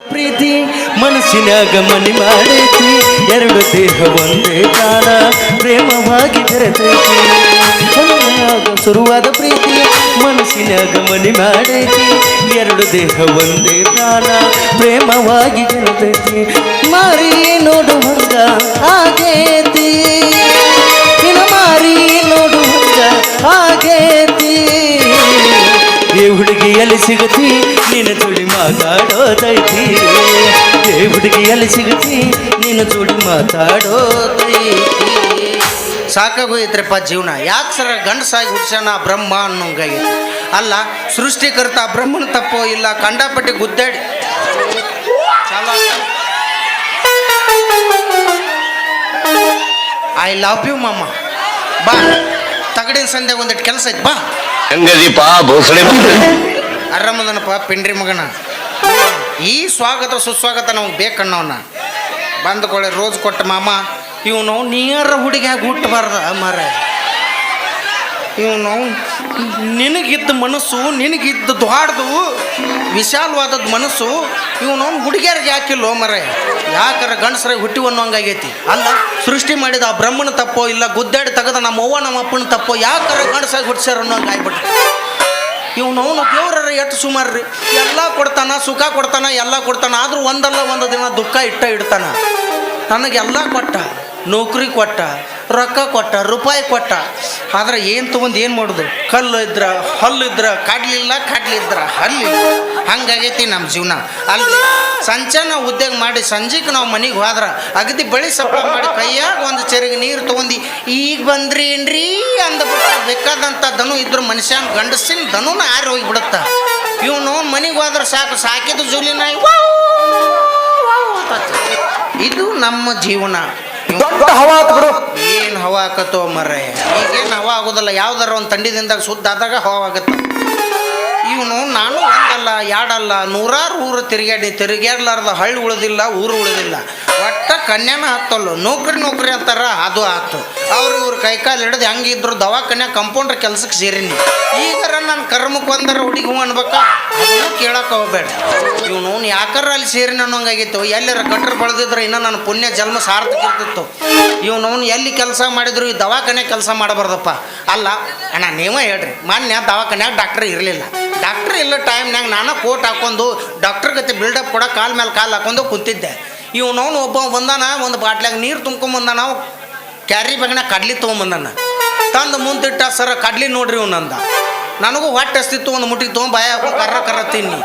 ಪ್ರೀತಿ ಮನಸ್ಸಿನಾಗ ಮನಿ ಮಾಡೈತಿ ಎರಡು ದೇಹ ಒಂದೇ ಕಾಲ ಪ್ರೇಮವಾಗಿ ಬೆರೆತೈತಿ. ಮನೆಯಾಗ ಶುರುವಾದ ಪ್ರೀತಿ ಮನಸ್ಸಿನಾಗ ಮನಿ ಮಾಡೈತಿ ಎರಡು ದೇಹ ಒಂದೇ ಕಾಲ ಪ್ರೇಮವಾಗಿ ಬೆರೆತೈತಿ. ಮಾರಿ ನೋಡುವಂಗ ಆಗೇತಿ. ಇನ್ನು ಮಾರಿ ನೋಡುವಂಗ ಆಗೇತಿ. ಏ ಹುಡುಗಿ ಎಲ್ಲಿ ಸಿಗುತ್ತಿ ನಿನ್ನ ಜೋಡಿ ಮಾತಾಡೋದೈತಿ ಹುಡುಗಿ ಸಿಗುತ್ತಿ ನೀನು ನಿನ್ನ ಜೋಡಿ ಮಾತಾಡೋದೈತಿ ಸಾಕಾಗೋಯ್ತ್ರಪ್ಪ ಜೀವನ. ಯಾಕೆ ಸರ ಗಂಡಸಾಗಿ ಹುಡ್ಸೋಣ ಬ್ರಹ್ಮ ಅನ್ನೋಂಗಾಗೈತಿ ಅಲ್ಲ, ಸೃಷ್ಟಿಕರ್ತ ಬ್ರಹ್ಮನ ತಪ್ಪೋ ಇಲ್ಲ, ಕಂಡಪಟ್ಟಿ ಗುದ್ದಾಡಿ. ಐ ಲವ್ ಯು ಮಮ್ಮ ಬಾ. ತಗಡಿನ ಸಂದೆ ಒಂದಿಟ್ಟು ಕೆಲಸ ಐತಿ, ಬಾ. ಹೆಂಗದೀಪ ಭೋಸಳೆ ಆರಾಮದನಪ್ಪ ಪಿಂಡ್ರಿ ಮಗನ. ಈ ಸ್ವಾಗತ ಸುಸ್ವಾಗತ ನಮಗೆ ಬೇಕಣ್ಣವನ್ನ ಬಂದ್ಕೊಳ್ಳಿ ರೋಜ್ ಕೊಟ್ಟ ಮಾಮ ಇವನು ನೀರ ಹುಡುಗಿಯಾಗಿ ಹುಟ್ಟಬಾರ್ದ ಮಾರ. ಇವನು ನಿನಗಿದ್ದ ಮನಸ್ಸು, ನಿನಗಿದ್ದ ದ್ವಾಡ್ದು ವಿಶಾಲವಾದದ್ದು ಮನಸ್ಸು ಇವನೊಂದು ಹುಡುಗಿಯರಿಗೆ ಯಾಕಿಲ್ಲೋ ಮರ? ಯಾಕರ ಗಂಡಸ್ರೆ ಹುಟ್ಟಿ ಅನ್ನೋಂಗಾಗೈತಿ? ಅಲ್ಲ, ಸೃಷ್ಟಿ ಮಾಡಿದ ಆ ಬ್ರಹ್ಮನ ತಪ್ಪೋ, ಇಲ್ಲ ಗುದ್ದಾಡಿ ತೆಗೆದ ನಮ್ಮ ಅವ್ವ, ನಮ್ಮ ಅಪ್ಪನ ತಪ್ಪೋ, ಯಾಕರ ಗಂಡಸಾಗಿ ಹುಟ್ಟಿಸ್ಯಾರ ಅನ್ನೋಂಗೆ ಆಗ್ಬಿಟ್ಟು ಇವನು ಅವನು ದೇವ್ರರ ಎಷ್ಟು ಸುಮಾರು ರೀ ಎಲ್ಲ ಕೊಡ್ತಾನ, ಸುಖ ಕೊಡ್ತಾನ, ಎಲ್ಲ ಕೊಡ್ತಾನ, ಆದರೂ ಒಂದಲ್ಲ ಒಂದು ದಿನ ದುಃಖ ಇಟ್ಟ ಇಡ್ತಾನ. ನನಗೆಲ್ಲ ಕೊಟ್ಟ, ನೌಕರಿ ಕೊಟ್ಟ ರೊಕ್ಕ ಕೊಟ್ಟ ರೂಪಾಯಿ ಕೊಟ್ಟ ಆದ್ರೆ ಏನು ತೊಗೊಂಡು ಏನು ಮಾಡೋದು ಕಲ್ಲು ಇದ್ರ ಹಲ್ಲು ಇದ್ರ ಕಡ್ಲಿಲ್ಲ ಕಡ್ಲಿದ್ರ ಹಲ್ಲಿ ಹಂಗಾಗೈತಿ ನಮ್ಮ ಜೀವನ ಅಲ್ಲಿ ಸಂಜೆ ನಾವು ಉದ್ಯೋಗ ಮಾಡಿ ಸಂಜೆಗೆ ನಾವು ಮನೆಗೆ ಹೋದ್ರ ಅಗದಿ ಬಳಿ ಸಪ್ಲ ಮಾಡಿ ಕೈಯಾಗ ಒಂದು ಚೆರಿಗೆ ನೀರು ತೊಗೊಂಡು ಈಗ ಬಂದ್ರಿ ಏನ್ರಿ ಅಂದ ಬೇಕಾದಂಥ ದನು ಇದ್ರ ಮನುಷ್ಯನ ಗಂಡಸಿನ ದನುನ ಆರಿ ಹೋಗಿಬಿಡುತ್ತ ಇವನು ಮನೆಗೆ ಹೋದ್ರೆ ಸಾಕು ಸಾಕಿದ್ದು ಜೂಲಿ ನಾಯಿ. ಇದು ನಮ್ಮ ಜೀವನ ದೊಡ್ಡ ಹವಾ ಬಿಡು. ಏನು ಹವಾ ಆಕತ್ತೋ ಮರ್ರೆ. ಈಗೇನು ಹವಾ ಆಗೋದಲ್ಲ, ಯಾವ್ದಾರ ಒಂದು ತಂಡಿದಿಂದಾಗ ಸುದ್ದಾದಾಗ ಹವಾ ಆಗತ್ತೆ ಇವನು, ನಾನು ಒಂದಲ್ಲ, ಎರಡಲ್ಲ, ನೂರಾರು ಊರು ತಿರುಗಾಡಿ ತಿರುಗಾಡ್ಲಾರ್ದ ಹಳ್ಳಿ ಉಳಿದಿಲ್ಲ, ಊರು ಉಳಿದಿಲ್ಲ. ಒಟ್ಟ ಕನ್ಯಾನ ಹತ್ತಲ್ಲ. ನೌಕರಿ ನೌಕರಿ ಅಂತಾರ, ಅದು ಆತು. ಅವ್ರು ಇವ್ರ ಕೈಕಾಲು ಹಿಡಿದು ಹೆಂಗಿದ್ರು ದವಾಖಾನೆ ಕಂಪೌಂಡರ್ ಕೆಲ್ಸಕ್ಕೆ ಸೇರಿನಿ. ಈಗರ ನನ್ನ ಕರ್ಮಕ್ಕೆ ಬಂದರ ಹುಡುಗಿ ಹೂ ಅನ್ಬೇಕಾ? ಅದನ್ನು ಕೇಳಕ್ಕೆ ಹೋಗ್ಬೇಡ. ಇವನು ಯಾಕಾರ ಅಲ್ಲಿ ಸೇರಿನ ಅನ್ನೋಂಗಾಗಿತ್ತು ಎಲ್ಲರ ಕಟ್ಟರು ಬೆಳೆದಿದ್ರೆ ಇನ್ನೂ ನನ್ನ ಪುಣ್ಯ ಜನ್ಮ ಸಾರ್ಥಕ ಇರ್ತಿತ್ತು. ಇವನವನು ಎಲ್ಲಿ ಕೆಲಸ ಮಾಡಿದ್ರು, ಈ ದವಾಖಾನೆ ಕೆಲಸ ಮಾಡಬಾರ್ದಪ್ಪ. ಅಲ್ಲ, ಅಣ್ಣ, ನೀವೇ ಹೇಳ್ರಿ. ಮಾನ್ಯ ದವಾಖಾನ್ಯಾಗ ಡಾಕ್ಟ್ರ್ ಇರಲಿಲ್ಲ. ಡಾಕ್ಟ್ರ್ ಇಲ್ಲ ಟೈಮ್ನಾಗ ನಾನು ಕೋಟ್ ಹಾಕೊಂಡು ಡಾಕ್ಟ್ರ್ ಗತಿ ಬಿಲ್ಡಪ್ ಕೊಡ ಕಾಲ್ ಮೇಲೆ ಕಾಲು ಹಾಕೊಂಡು ಕುಂತಿದ್ದೆ. ಇವನವನು ಒಬ್ಬ ಬಂದಾನ, ಒಂದು ಬಾಟ್ಲಾಗ ನೀರು ತುಂಬ್ಕೊಂಬಂದಾನ ಕ್ಯಾರಿ ಬ್ಯಾಗ್ನಾಗ ಕಡ್ಲಿ ತೊಗೊಂಬಂದಾನ ತಂದು ಮುಂದಿಟ್ಟ, ಸರ, ಕಡ್ಲಿ ನೋಡ್ರಿ ಇವನಂದ ನನಗೂ ಹೊಟ್ಟೆ ಹಸ್ತಿತ್ತು, ಒಂದು ಮುಟ್ಟಿಗೆ ತೊಗೊಂಡು ಬಾಯ ಹಾಕೊಂಡು ಕರ್ರ ಕರ್ರ ತಿನ್ನಿ.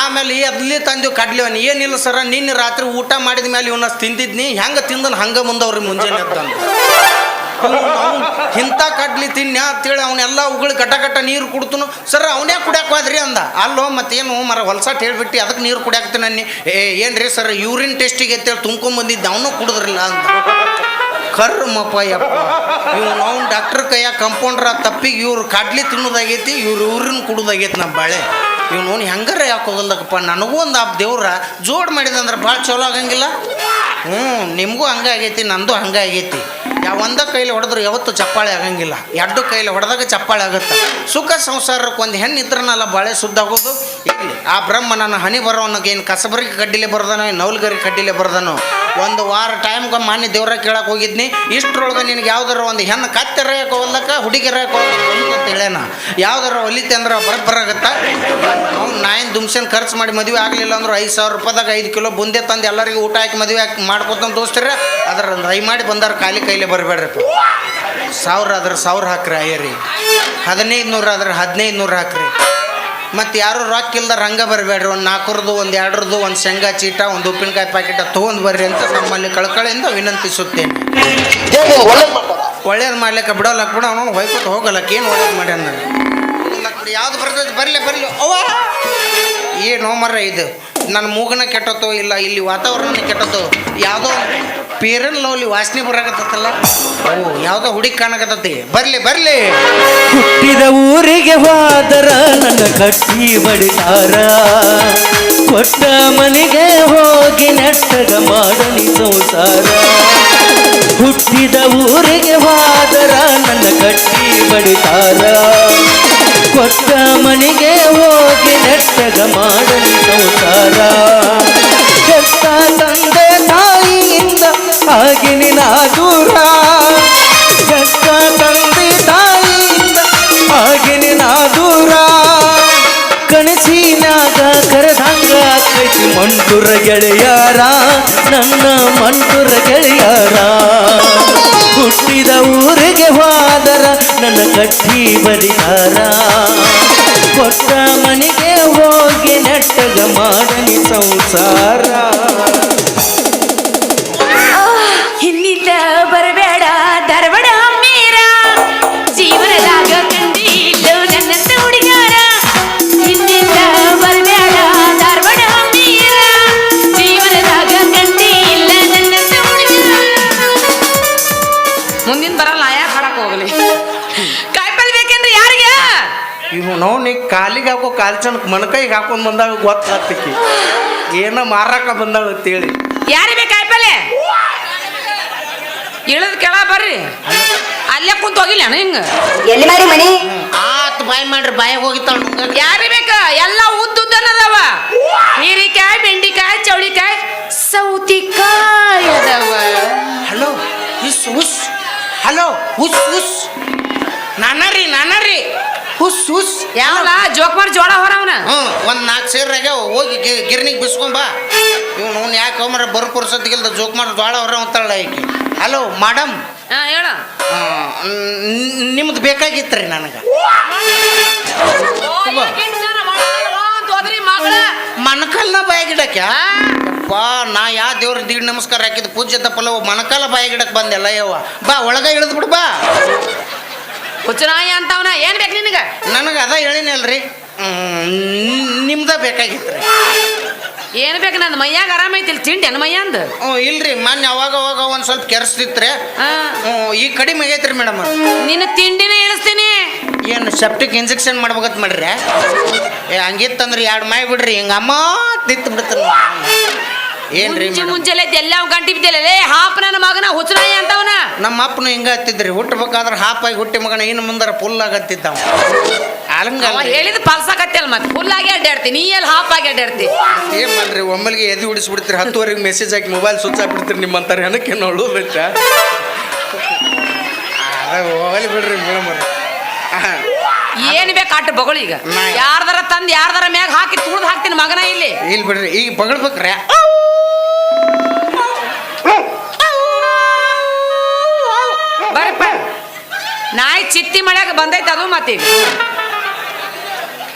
ಆಮೇಲೆ ಅದ್ಲಿ ತಂದು ಕಡ್ಲಿ ಅವನು, ಏನಿಲ್ಲ ಸರ, ನಿನ್ನೆ ರಾತ್ರಿ ಊಟ ಮಾಡಿದ ಮೇಲೆ ಇವನ ತಿಂದಿದ್ನಿ, ಹೆಂಗೆ ತಿಂದನು ಹಂಗೆ ಮುಂದವ್ರಿ ಮುಂಜಾನೆ ಎದ್ದಂದು ಇಂಥ ಕಡ್ಲಿ ತಿನ್ನ ಅಂತೇಳಿ ಅವನ್ನೆಲ್ಲ ಉಗುಳಿ ಕಟ್ಟ ಕಟ್ಟ ನೀರು ಕುಡ್ತನು, ಸರ್ ಅವನೇ ಕುಡ್ಯಾಕ ಅಂದ. ಅಲ್ಲೋ, ಮತ್ತೇನು, ಮರ ಹೊಲ್ಸಾಟ್ ಹೇಳ್ಬಿಟ್ಟು ಅದಕ್ಕೆ ನೀರು ಕುಡ್ಯಾಕ್ತೀನಿ ಏ ಏ, ಏನ್ರಿ ಸರ್, ಯೂರಿನ್ ಟೆಸ್ಟಿಗೆ ಅಂತೇಳಿ ತುಂಬ್ಕೊಂಬಂದಿದ್ದ ಅವನು ಕುಡಿದ್ರಲ್ಲ ಅಂತ ಕರ್ಮಪ್ಪ ಯಪ್ಪ, ಇವ್ನು, ಅವ್ನು ಡಾಕ್ಟರ್ ಕೈಯ ಕಂಪೌಂಡ್ರ ತಪ್ಪಿಗೆ ಇವ್ರು ಕಡ್ಲಿ ತಿನ್ನೋದಾಗೈತಿ, ಇವ್ರು ಊರಿನ ಕುಡೋದಾಗೈತಿ ನಮ್ಮ ಬಾಳೆ. ಇವ್ನು ಹೆಂಗಾರ ಯಾಕೆ ಹೋಗಲ್ದಕ್ಕಪ್ಪ? ನನಗೂ ಒಂದು ಆ ದೇವ್ರ, ಜೋಡ್ ಮಾಡಿದಂದ್ರೆ ಭಾಳ ಚಲೋ ಆಗಂಗಿಲ್ಲ? ಹ್ಞೂ ನಿಮಗೂ ಹಂಗಾಗೈತಿ ನಂದು ಹಂಗಾಗೈತಿ ಯಾವ ಒಂದ ಕೈಲಿ ಹೊಡೆದ್ರು ಯಾವತ್ತು ಚಪ್ಪಾಳೆ ಆಗಂಗಿಲ್ಲ. ಎರಡು ಕೈಲಿ ಹೊಡೆದಾಗ ಚಪ್ಪಾಳೆ ಆಗುತ್ತೆ. ಸುಖ ಸಂಸಾರಕ್ಕೆ ಒಂದು ಹೆಣ್ಣು ಇದ್ರನಲ್ಲ ಬಾಳೆ ಶುದ್ಧ ಆಗೋದು? ಇರಲಿ ಆ ಬ್ರಹ್ಮ ನನ್ನ ಹನಿ ಬರೋವನಿಗೆ ಏನು ಕಸಬರಿಗೆ ಕಡ್ಡಿಲೆ ಬರ್ದನೋ, ಏನು ನೌಲ್ಗರಿ ಕಡ್ಡಿಲೆ ಬರ್ದಾನೋ? ಒಂದು ವಾರ ಟೈಮ್ಗೆ ಮಾನ್ಯ ದೇವ್ರ ಕೇಳಕ್ಕೆ ಹೋಗಿದ್ನಿ. ಇಷ್ಟರೊಳಗೆ ನಿನಗೆ ಯಾವ್ದಾರ ಒಂದು ಹೆಣ್ಣು ಕತ್ತೆರ ಹೋಗ್ಲಕ್ಕ ಹುಡುಗಿರ ಅಂತ ಹೇಳ್ಯಾನ. ಯಾವ್ದಾರ ಹೊಲಿತೆ ಅಂದ್ರೆ ಬರಬ್ಬರಾಗತ್ತ ಅವ್ನು ನಾಯಿನ ದುಮ್ಸನ್ ಖರ್ಚು ಮಾಡಿ ಮದುವೆ ಆಗಲಿಲ್ಲ ಅಂದ್ರೆ ಐದು ಸಾವಿರ ರೂಪಾಯಿದಾಗ ಐದು ಕಿಲೋ ಬುಂದೆ ತಂದು ಎಲ್ಲರಿಗೂ ಊಟ ಹಾಕಿ ಮದುವೆ ಹಾಕಿ ಮಾಡ್ಕೊತಂದು ದೋಸ್ತಿರ, ಅದ್ರ ರೈ ಮಾಡಿ ಬಂದಾರ ಖಾಲಿ ಕೈಲಿ ಬರಬೇಡ್ರಪ್ಪ ಸಾವಿರ ಆದ್ರೆ ಸಾವಿರ ಹಾಕ್ರಿ ಅಯ್ಯರಿ. ಹದಿನೈದು ನೂರು ಆದ್ರೆ ಹದಿನೈದು ನೂರು ಹಾಕ್ರಿ. ಮತ್ತು ಯಾರು ರೊಕ್ಕ ಇಲ್ದ ರಂಗ ಬರಬೇಡ್ರಿ ಒಂದು ನಾಲ್ಕರದ್ದು ಒಂದು ಎರಡರದ್ದು ಒಂದು ಶೇಂಗಾ ಚೀಟ ಒಂದು ಉಪ್ಪಿನಕಾಯಿ ಪ್ಯಾಕೆಟ್ ತೊಗೊಂಡು ಬರ್ರಿ ಅಂತ ನಮ್ಮಲ್ಲಿ ಕಳ್ಕಳಿಂದ ವಿನಂತಿಸುತ್ತೇನೆ. ಒಳ್ಳೇದು ಮಾಡ್ಲಿಕ್ಕೆ ಬಿಡೋಲ್ಲ ಕೂಡ ಅವನು ಹೊಯ್ಕೊತ ಹೋಗಲ್ಲಕ್ಕ ಏನು ಒಳ್ಳೇದು ಮಾಡ್ಯಾನ ನಾನು? ಯಾವ್ದು ಬರ್ತದೆ ಬರಲಿ ಬರಲಿ. ಅವ ಏನೋ ಮರ ಇದು. ನನ್ನ ಮೂಗನ ಕೆಟ್ಟತ್ತೋ ಇಲ್ಲ ಇಲ್ಲಿ ವಾತಾವರಣ ಕೆಟ್ಟತ್ತೋ ಯಾವುದೋ ಪೇರನ್ ಲವ್ಲಿ ವಾಸನೆ ಬರಕತ್ತಲ್ಲ ಓ, ಯಾವುದೋ ಹುಡುಗಿ ಕಾಣಕತ್ತತಿ. ಬರ್ಲಿ ಬರ್ಲಿ. ಹುಟ್ಟಿದ ಊರಿಗೆ ಹೋದರ, ನನ್ನ ಕಟ್ಟಿ ಬಡಿತಾರ. ಕೊಟ್ಟ ಮನೆಗೆ ಹೋಗಿ ನೆಟ್ಟಗ ಮಾಡಲಿ ಸಂಸಾರ. ಹುಟ್ಟಿದ ಊರಿಗೆ ಹೋದರ, ನನ್ನ ಕಟ್ಟಿ ಬಡಿತಾರ. ಕೊಟ್ಟ ಮನೆಗೆ ಹೋಗಿ ನೆಟ್ಟಗ ಮಾಡಲಿ ಸಂಸಾರ. ತಂದೆ ತಾಯಿಯಿಂದ ಆಗಿನಿ ನಾ ದೂರ. ಹೆತ್ತ ತಂದೆ ತಾಯಿಯಿಂದ ಆಗಿನಿ ನಾ ದೂರ. ಕಣಸಿನಾಗ ಕರೆದಂಗ ಆಕೈತಿ ಮಂಟುರ ಗೆಳೆಯಾರ, ನನ್ನ ಮಂಟುರ ಗೆಳೆಯಾರ. ಹುಟ್ಟಿದ ಊರಿಗೆ ಹೋದರ ನನ್ನ ಕಟ್ಟಿ ಬಡಿದಾರ. ಕೊಟ್ಟ ಮನೆಗೆ ಹೋಗಿ ನೆಟ್ಟಗ ಮಾಡಲಿ ಸಂಸಾರ. ಕಾಲಿಗೆ ಕಾಲ್ಚನಕ್ಕೆ ಕಾಲ್ ಚನಕ್ ಮಣಕೈಗೆ ಹಾಕೊಂಡ್ ಬಂದಾಗ ಗೊತ್ತಾಗ್ತಿಕ್ಕಿ. ಏನೋ ಮಾರಾಕ ಹೇಳಿ ಅಂತೇಳಿ. ಯಾರಿಗೆ ಬೇಕು ಕಾಯಿಪಲ್ಲೆ? ಇಳಿದ್ ಕೆಳ ಬರ್ರಿ. ಅಲ್ಲೇ ಕುಂತ ಹೋಗಿಲ್ಲ ಹಿಂಗ? ಎಲ್ಲಿ ಮಾರಿ ಮನಿ ಆತ್ ಬಾಯ್ ಮಾಡ್ರಿ ಬಾಯಿಗೆ ಹೋಗಿತ್ತಾಳ ಯಾರಿ ಬೇಕ? ಎಲ್ಲ ಉದ್ದುದ್ದನದವ ಹೀರಿಕಾಯಿ ಬೆಂಡಿಕಾಯಿ ಚೌಳಿಕಾಯಿ ಸೌತಿಕಾಯಿ ಅದಾವ. ಹಲೋ ಹುಸ್ ಹುಸ್. ಹಲೋ ಹುಸ್ ಹುಸ್. ನಾನರಿ ನಾನರಿ. ಹುಸ್ ಹುಸ್. ಯಾವಲ್ಲ ಜೋಕ್ಮಾರ್ ಜೋಳ ಹೊರವನ. ಹ್ಞೂ ಒಂದು ನಾಲ್ಕು ಸೇರ್ ಹೋಗಿ ಗಿರ್ನಿಗೆ ಬಾ. ಇವ್ನು ಅವ್ನು ಯಾಕೆ ಹೋಮರ ಬರೋ ಪುರ್ಸತ್ತಿಗಿಲ್ದ ಜೋಕ್ಮಾರ್ ಜೋಳ ಹೊರ ಅಂತಾಳ ಈಕೆ. ಹಲೋ ಮೇಡಮ್ ಹಾಂ ಹೇಳ. ನಿಮ್ದು ಬೇಕಾಗಿತ್ತು ರೀ ನನಗೆ ಮಣಕಲ್ನ ಬಾಯಿಗಿಡಕ್ಕೆ? ಬಾ ನಾ ಯಾ ದೇವ್ರ ದೀಡ್ ನಮಸ್ಕಾರ ಹಾಕಿದ ಪೂಜ್ಯ ತಪ್ಪಲ್ಲ ಮಣಕಾಲ ಬಾಯಿಗಿಡಕ್ಕೆ ಬಂದೆಲ್ಲ ಯವ್ವ ಬಾ ಒಳಗೆ ಇಳಿದು ಬಿಡು ಬಾ. ಹುಚ್ಚನಾಯಿ ಅಂತವನ ಏನ್ ಬೇಕು ನಿನಗ? ನನಗೆ ಅದ ಹೇಳಿನಲ್ರಿ ನಿಮ್ದ ಬೇಕಾಗಿತ್ತು ಏನ್ ಬೇಕು ನನ್ನ ಮೈಯಾಗ ಆರಾಮ ಐತಿಲ್ ತಿಂಡಿ ನನ್ನ ಮೈಯಾಂದ? ಹ್ಞೂ ಇಲ್ರಿ ಮೊನ್ನೆ ಅವಾಗ ಅವಾಗ ಒಂದು ಸ್ವಲ್ಪ ಕೆರೆಸ್ತಿತ್ರಿ. ಈ ಹ್ಞೂ ಈಗ ಕಡಿಮೆ ಆಗೈತ್ರಿ ಮೇಡಮ್. ನಿನ್ನ ತಿಂಡಿನೇ ಇಳಿಸ್ತೀನಿ. ಏನು ಸೆಪ್ಟಿಕ್ ಇಂಜೆಕ್ಷನ್ ಮಾಡ್ಬೇಕಂತ ಮಾಡ್ರಿ ಏ ಹಂಗಿತ್ತಂದ್ರೆ ಎರಡು ಮೈ ಬಿಡ್ರಿ ಹಿಂಗೆ ಅಮ್ಮ ತಿತ್ತು ಬಿಡ್ತಾನೆ ಏನ್ರಿ ಮುಂಚೆ ಮುಂಚೆಲೆ ಎಲ್ಲ ಗಂಟಿ ಬಿದ್ದಿಲ್ಲ ಹಾಪ್ ನನ್ನ ಮಗನ ಹುಚ್ಚನಾಯಿ ಅಂತವನ. ನಮ್ಮ ಅಪ್ಪನು ಹಿಂಗ ಹತ್ತಿದ್ರಿ ಹುಟ್ಟಬೇಕಾದ್ರೆ ಹಾಪಾಗಿ ಹುಟ್ಟಿ ಮಗನ ಇನ್ನು ಮುಂದರ ಫುಲ್ ಆಗತ್ತಿದ್ದ ಅವ ಹೇಳಿದ ಪಲ್ಸಕತ್ತಿಲ್ಲ ಮತ್ತೆ ಫುಲ್ ಆಗಿ ಅಡ್ಡಾಡ್ತಿ ನೀ ಎಲ್ಲಿ ಹಾಪ್ ಆಗಿ ಅಡ್ಡಾಡ್ತಿ? ಏನ್ ಮಾಡ್ರಿ ಒಮ್ಮೆಲ್ಗೆ ಎದಿ ಉಡಿಸ್ಬಿಡ್ತೀರಿ ಹತ್ತುವರೆಗೆ ಮೆಸೇಜ್ ಹಾಕಿ ಮೊಬೈಲ್ ಸ್ವಿಚ್ ಹಾಕ್ಬಿಡ್ತೀರಿ ನಿಮ್ಮಂತಾರೆ ಹೆಣಕ್ಕೆ ನೋಡು ರೈತ ಹೋಗಲಿ ಬಿಡ್ರಿ ಮೇಡಮ್ ಏನ್ ಬೇಕು ಅಟ್ಟು ಬಗಳು ಈಗ? ಯಾರ್ದಾರ ತಂದ್ ಯಾರ್ದಾರ ಮ್ಯಾಗ ಹಾಕಿ ತುಳ್ದು ಹಾಕ್ತೀನಿ ಮಗನ ಇಲ್ಲಿ. ಇಲ್ಲಿ ಬಿಡ್ರಿ ಈಗ ಬಗಳ್ಬೇಕ್ರೆ. ಬರ್ರಿಪ್ಪ ನಾಯಿ ಚಿತ್ತಿ ಮಳೆಗ ಬಂದೈತೆ ಅದು ಮತ್ತೆ